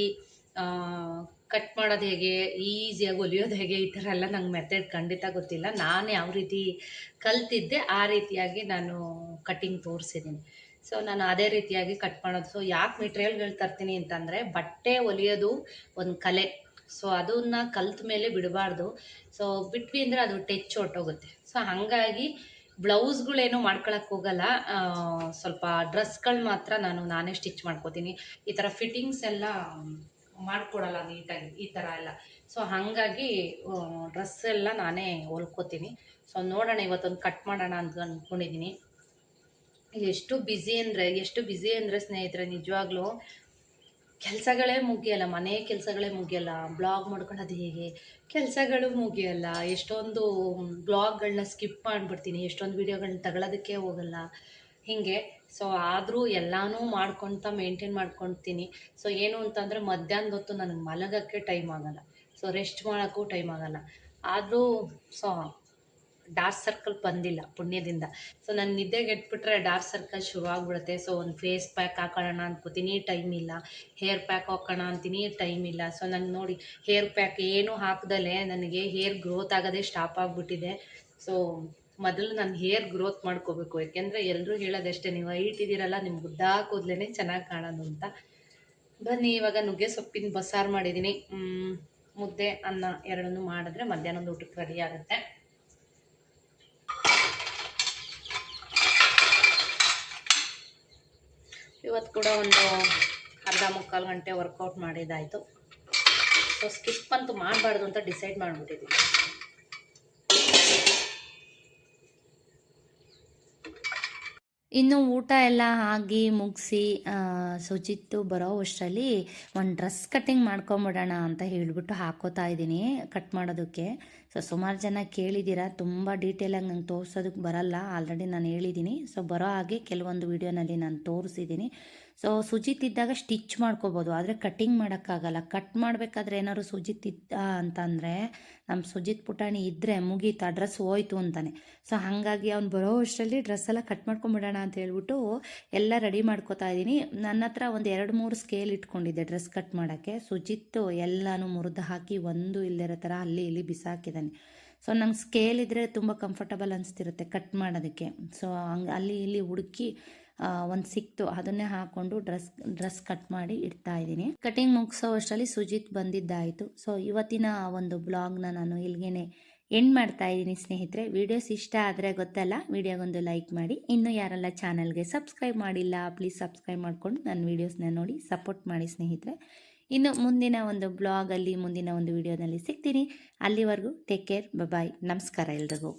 Speaker 1: ಕಟ್ ಮಾಡೋದು ಹೇಗೆ, ಈಸಿಯಾಗಿ ಹೊಲಿಯೋದು ಹೇಗೆ, ಈ ಥರ ಎಲ್ಲ ನಂಗೆ ಮೆಥಡ್ ಖಂಡಿತ ಗೊತ್ತಿಲ್ಲ. ನಾನು ಯಾವ ರೀತಿ ಕಲ್ತಿದ್ದೆ, ಆ ರೀತಿಯಾಗಿ ನಾನು ಕಟ್ಟಿಂಗ್ ತೋರಿಸಿದ್ದೀನಿ ಸೊ ನಾನು ಅದೇ ರೀತಿಯಾಗಿ ಕಟ್ ಮಾಡೋದು. ಸೊ ಯಾಕೆ ಮೆಟೀರಿಯಲ್ಗಳು ತರ್ತೀನಿ ಅಂತಂದರೆ, ಬಟ್ಟೆ ಹೊಲಿಯೋದು ಒಂದು ಕಲೆ. ಸೊ ಅದನ್ನು ಕಲ್ತ ಮೇಲೆ ಬಿಡಬಾರ್ದು. ಸೊ ಬಿಟ್ವಿ ಅಂದರೆ ಅದು ಟೆಚ್ ಹೊಟ್ಟೋಗುತ್ತೆ ಸೊ ಹಾಗಾಗಿ ಬ್ಲೌಸ್ಗಳೇನು ಮಾಡ್ಕೊಳಕ್ಕೆ ಹೋಗಲ್ಲ. ಸ್ವಲ್ಪ ಡ್ರೆಸ್ಗಳು ಮಾತ್ರ ನಾನು ನಾನೇ ಸ್ಟಿಚ್ ಮಾಡ್ಕೋತೀನಿ. ಈ ಥರ ಫಿಟ್ಟಿಂಗ್ಸ್ ಎಲ್ಲ ಮಾಡ್ಕೊಡಲ್ಲ ನೀಟಾಗಿ, ಈ ಥರ ಎಲ್ಲ. ಸೊ ಹಾಗಾಗಿ ಡ್ರೆಸ್ ಎಲ್ಲ ನಾನೇ ಹೊಲ್ಕೋತೀನಿ. ಸೊ ನೋಡೋಣ ಇವತ್ತೊಂದು ಕಟ್ ಮಾಡೋಣ ಅಂತ ಅಂದ್ಕೊಂಡಿದ್ದೀನಿ ಎಷ್ಟು ಬ್ಯುಸಿ ಅಂದರೆ, ಎಷ್ಟು ಬ್ಯುಸಿ ಅಂದರೆ ಸ್ನೇಹಿತರೆ, ನಿಜವಾಗ್ಲೂ ಕೆಲಸಗಳೇ ಮುಗಿಯಲ್ಲ, ಮನೆ ಕೆಲಸಗಳೇ ಮುಗಿಯಲ್ಲ. ಬ್ಲಾಗ್ ಮಾಡ್ಕೊಳ್ಳೋದು ಹೇಗೆ? ಕೆಲಸಗಳು ಮುಗಿಯಲ್ಲ, ಎಷ್ಟೊಂದು ಬ್ಲಾಗ್ಗಳನ್ನ ಸ್ಕಿಪ್ ಮಾಡಿಬಿಡ್ತೀನಿ, ಎಷ್ಟೊಂದು ವೀಡಿಯೋಗಳನ್ನ ತಗೊಳ್ಳೋದಕ್ಕೆ ಹೋಗಲ್ಲ. ಹೀಗೆ, ಸೊ ಆದರೂ ಎಲ್ಲನೂ ಮಾಡ್ಕೊತ ಮೇಂಟೈನ್ ಮಾಡ್ಕೊತೀನಿ. ಸೊ ಏನು ಅಂತಂದರೆ ಮಧ್ಯಾಹ್ನದ ಹೊತ್ತು ನನಗೆ ಮಲಗೋಕ್ಕೆ ಟೈಮ್ ಆಗಲ್ಲ. ಸೊ ರೆಸ್ಟ್ ಮಾಡೋಕ್ಕೂ ಟೈಮ್ ಆಗಲ್ಲ. ಆದರೂ, ಸೊ ಡಾರ್ಕ್ ಸರ್ಕಲ್ ಬಂದಿಲ್ಲ ಪುಣ್ಯದಿಂದ. ಸೊ ನಾನು ನಿದ್ದೆಗೆ ಎಟ್ಬಿಟ್ರೆ ಡಾರ್ಕ್ ಸರ್ಕಲ್ ಶುರು ಆಗ್ಬಿಡುತ್ತೆ. ಸೊ ಒಂದು ಫೇಸ್ ಪ್ಯಾಕ್ ಹಾಕೊಳ್ಳೋಣ ಅನ್ಕೋತೀನಿ ಟೈಮ್ ಇಲ್ಲ. ಹೇರ್ ಪ್ಯಾಕ್ ಹಾಕೋಣ ಅಂತೀನಿ ಟೈಮ್ ಇಲ್ಲ. ಸೊ ನಾನು ನೋಡಿ ಹೇರ್ ಪ್ಯಾಕ್ ಏನೂ ಹಾಕ್ದಲೇ ನನಗೆ ಹೇರ್ ಗ್ರೋತ್ ಆಗೋದೇ ಸ್ಟಾಪ್ ಆಗಿಬಿಟ್ಟಿದೆ. ಸೊ ಮೊದಲು ನಾನು ಹೇರ್ ಗ್ರೋತ್ ಮಾಡ್ಕೋಬೇಕು. ಯಾಕೆಂದರೆ ಎಲ್ಲರೂ ಹೇಳೋದಷ್ಟೇ, ನೀವು ಹೈಟ್ ಇದ್ದೀರಲ್ಲ, ನಿಮ್ಗೆ ಉದ್ದ ಕೂದಲೇ ಚೆನ್ನಾಗಿ ಕಾಣೋದು ಅಂತ. ಬನ್ನಿ, ಇವಾಗ ನುಗ್ಗೆ ಸೊಪ್ಪಿನ ಬಸಾರು ಮಾಡಿದ್ದೀನಿ ಮುದ್ದೆ, ಅನ್ನ ಎರಡನ್ನೂ ಮಾಡಿದ್ರೆ ಮಧ್ಯಾಹ್ನದ ಊಟಕ್ಕೆ ರೆಡಿ ಆಗುತ್ತೆ. ಇವತ್ತು ಕೂಡ ಒಂದು ಅರ್ಧ ಮುಕ್ಕಾಲು ಗಂಟೆ ವರ್ಕೌಟ್ ಮಾಡಿದ್ದಾಯಿತು. ಸೊ ಸ್ಕಿಪ್ ಅಂತೂ ಮಾಡಬಾರ್ದು ಅಂತ ಡಿಸೈಡ್ ಮಾಡಿಬಿಟ್ಟಿದ್ದೀನಿ
Speaker 2: ಇನ್ನು ಊಟ ಎಲ್ಲ ಆಗಿ ಮುಗಿಸಿ ಶುಚಿತ್ತು ಬರೋ ಅಷ್ಟರಲ್ಲಿ ಒಂದು ಡ್ರೆಸ್ ಕಟ್ಟಿಂಗ್ ಮಾಡ್ಕೊಂಬಿಡೋಣ ಅಂತ ಹೇಳಿಬಿಟ್ಟು ಹಾಕೋತಾ ಇದ್ದೀನಿ ಕಟ್ ಮಾಡೋದಕ್ಕೆ. ಸೊ ಸುಮಾರು ಜನ ಕೇಳಿದ್ದೀರಾ ತುಂಬ ಡೀಟೇಲಾಗಿ ನಂಗೆ ತೋರಿಸೋದಕ್ಕೆ ಬರಲ್ಲ. ಆಲ್ರೆಡಿ ನಾನು ಹೇಳಿದ್ದೀನಿ ಸೊ ಬರೋ ಹಾಗೆ ಕೆಲವೊಂದು ವೀಡಿಯೋನಲ್ಲಿ ನಾನು ತೋರಿಸಿದ್ದೀನಿ ಸೊ ಸುಜಿತ್ ಇದ್ದಾಗ ಸ್ಟಿಚ್ ಮಾಡ್ಕೋಬೋದು. ಆದರೆ ಕಟ್ಟಿಂಗ್ ಮಾಡೋಕ್ಕಾಗಲ್ಲ. ಕಟ್ ಮಾಡಬೇಕಾದ್ರೆ ಏನಾದ್ರು ಸುಜಿತ್ ಇದ್ದ ಅಂತಂದರೆ ನಮ್ಮ ಸುಜಿತ್ ಪುಟಾಣಿ ಇದ್ದರೆ ಮುಗೀತು. ಆ ಡ್ರೆಸ್ ಹೋಯ್ತು ಅಂತಾನೆ. ಸೊ ಹಾಗಾಗಿ ಅವ್ನು ಬರೋ ಅಷ್ಟರಲ್ಲಿ ಡ್ರೆಸ್ ಎಲ್ಲ ಕಟ್ ಮಾಡ್ಕೊಂಬಿಡೋಣ ಅಂತ ಹೇಳ್ಬಿಟ್ಟು ಎಲ್ಲ ರೆಡಿ ಮಾಡ್ಕೋತಾ ಇದ್ದೀನಿ. ನನ್ನ ಹತ್ರ ಒಂದು ಎರಡು ಮೂರು ಸ್ಕೇಲ್ ಇಟ್ಕೊಂಡಿದ್ದೆ ಡ್ರೆಸ್ ಕಟ್ ಮಾಡೋಕ್ಕೆ. ಸುಜಿತ್ ಎಲ್ಲನೂ ಮುರಿದು ಹಾಕಿ ಒಂದು ಇಲ್ಲದಿರೋ ಥರ ಅಲ್ಲಿ ಇಲ್ಲಿ ಬಿಸಾಕಿದ್ದಾನೆ ಸೊ ನಂಗೆ ಸ್ಕೇಲ್ ಇದ್ದರೆ ತುಂಬ ಕಂಫರ್ಟಬಲ್ ಅನಿಸ್ತಿರುತ್ತೆ ಕಟ್ ಮಾಡೋದಕ್ಕೆ. ಸೊ ಹಂಗೆ ಅಲ್ಲಿ ಇಲ್ಲಿ ಹುಡುಕಿ ಒಂದು ಸಿಕ್ತು. ಅದನ್ನೇ ಹಾಕೊಂಡು ಡ್ರೆಸ್ ಡ್ರೆಸ್ ಕಟ್ ಮಾಡಿ ಇಡ್ತಾ ಇದ್ದೀನಿ. ಕಟಿಂಗ್ ಮುಗಿಸೋ ಅಷ್ಟರಲ್ಲಿ ಸುಜಿತ್ ಬಂದಿದ್ದಾಯಿತು. ಸೊ ಇವತ್ತಿನ ಒಂದು ಬ್ಲಾಗ್ನ ನಾನು ಇಲ್ಲಿಗೆ ಎಂಡ್ ಮಾಡ್ತಾ ಇದ್ದೀನಿ ಸ್ನೇಹಿತರೆ. ವಿಡಿಯೋಸ್ ಇಷ್ಟ ಆದರೆ ಗೊತ್ತಲ್ಲ ವಿಡಿಯೋಗೊಂದು ಲೈಕ್ ಮಾಡಿ. ಇನ್ನೂ ಯಾರೆಲ್ಲ ಚಾನಲ್ಗೆ ಸಬ್ಸ್ಕ್ರೈಬ್ ಮಾಡಿಲ್ಲ ಪ್ಲೀಸ್ ಸಬ್ಸ್ಕ್ರೈಬ್ ಮಾಡಿಕೊಂಡು ನನ್ನ ವೀಡಿಯೋಸ್ನ ನೋಡಿ ಸಪೋರ್ಟ್ ಮಾಡಿ ಸ್ನೇಹಿತರೆ. ಇನ್ನು ಮುಂದಿನ ಒಂದು ಬ್ಲಾಗಲ್ಲಿ, ಮುಂದಿನ ಒಂದು ವಿಡಿಯೋನಲ್ಲಿ ಸಿಗ್ತೀನಿ. ಅಲ್ಲಿವರೆಗೂ ಟೇಕ್ ಕೇರ್ ಬಾಯ್ ನಮಸ್ಕಾರ ಎಲ್ರಿಗೂ.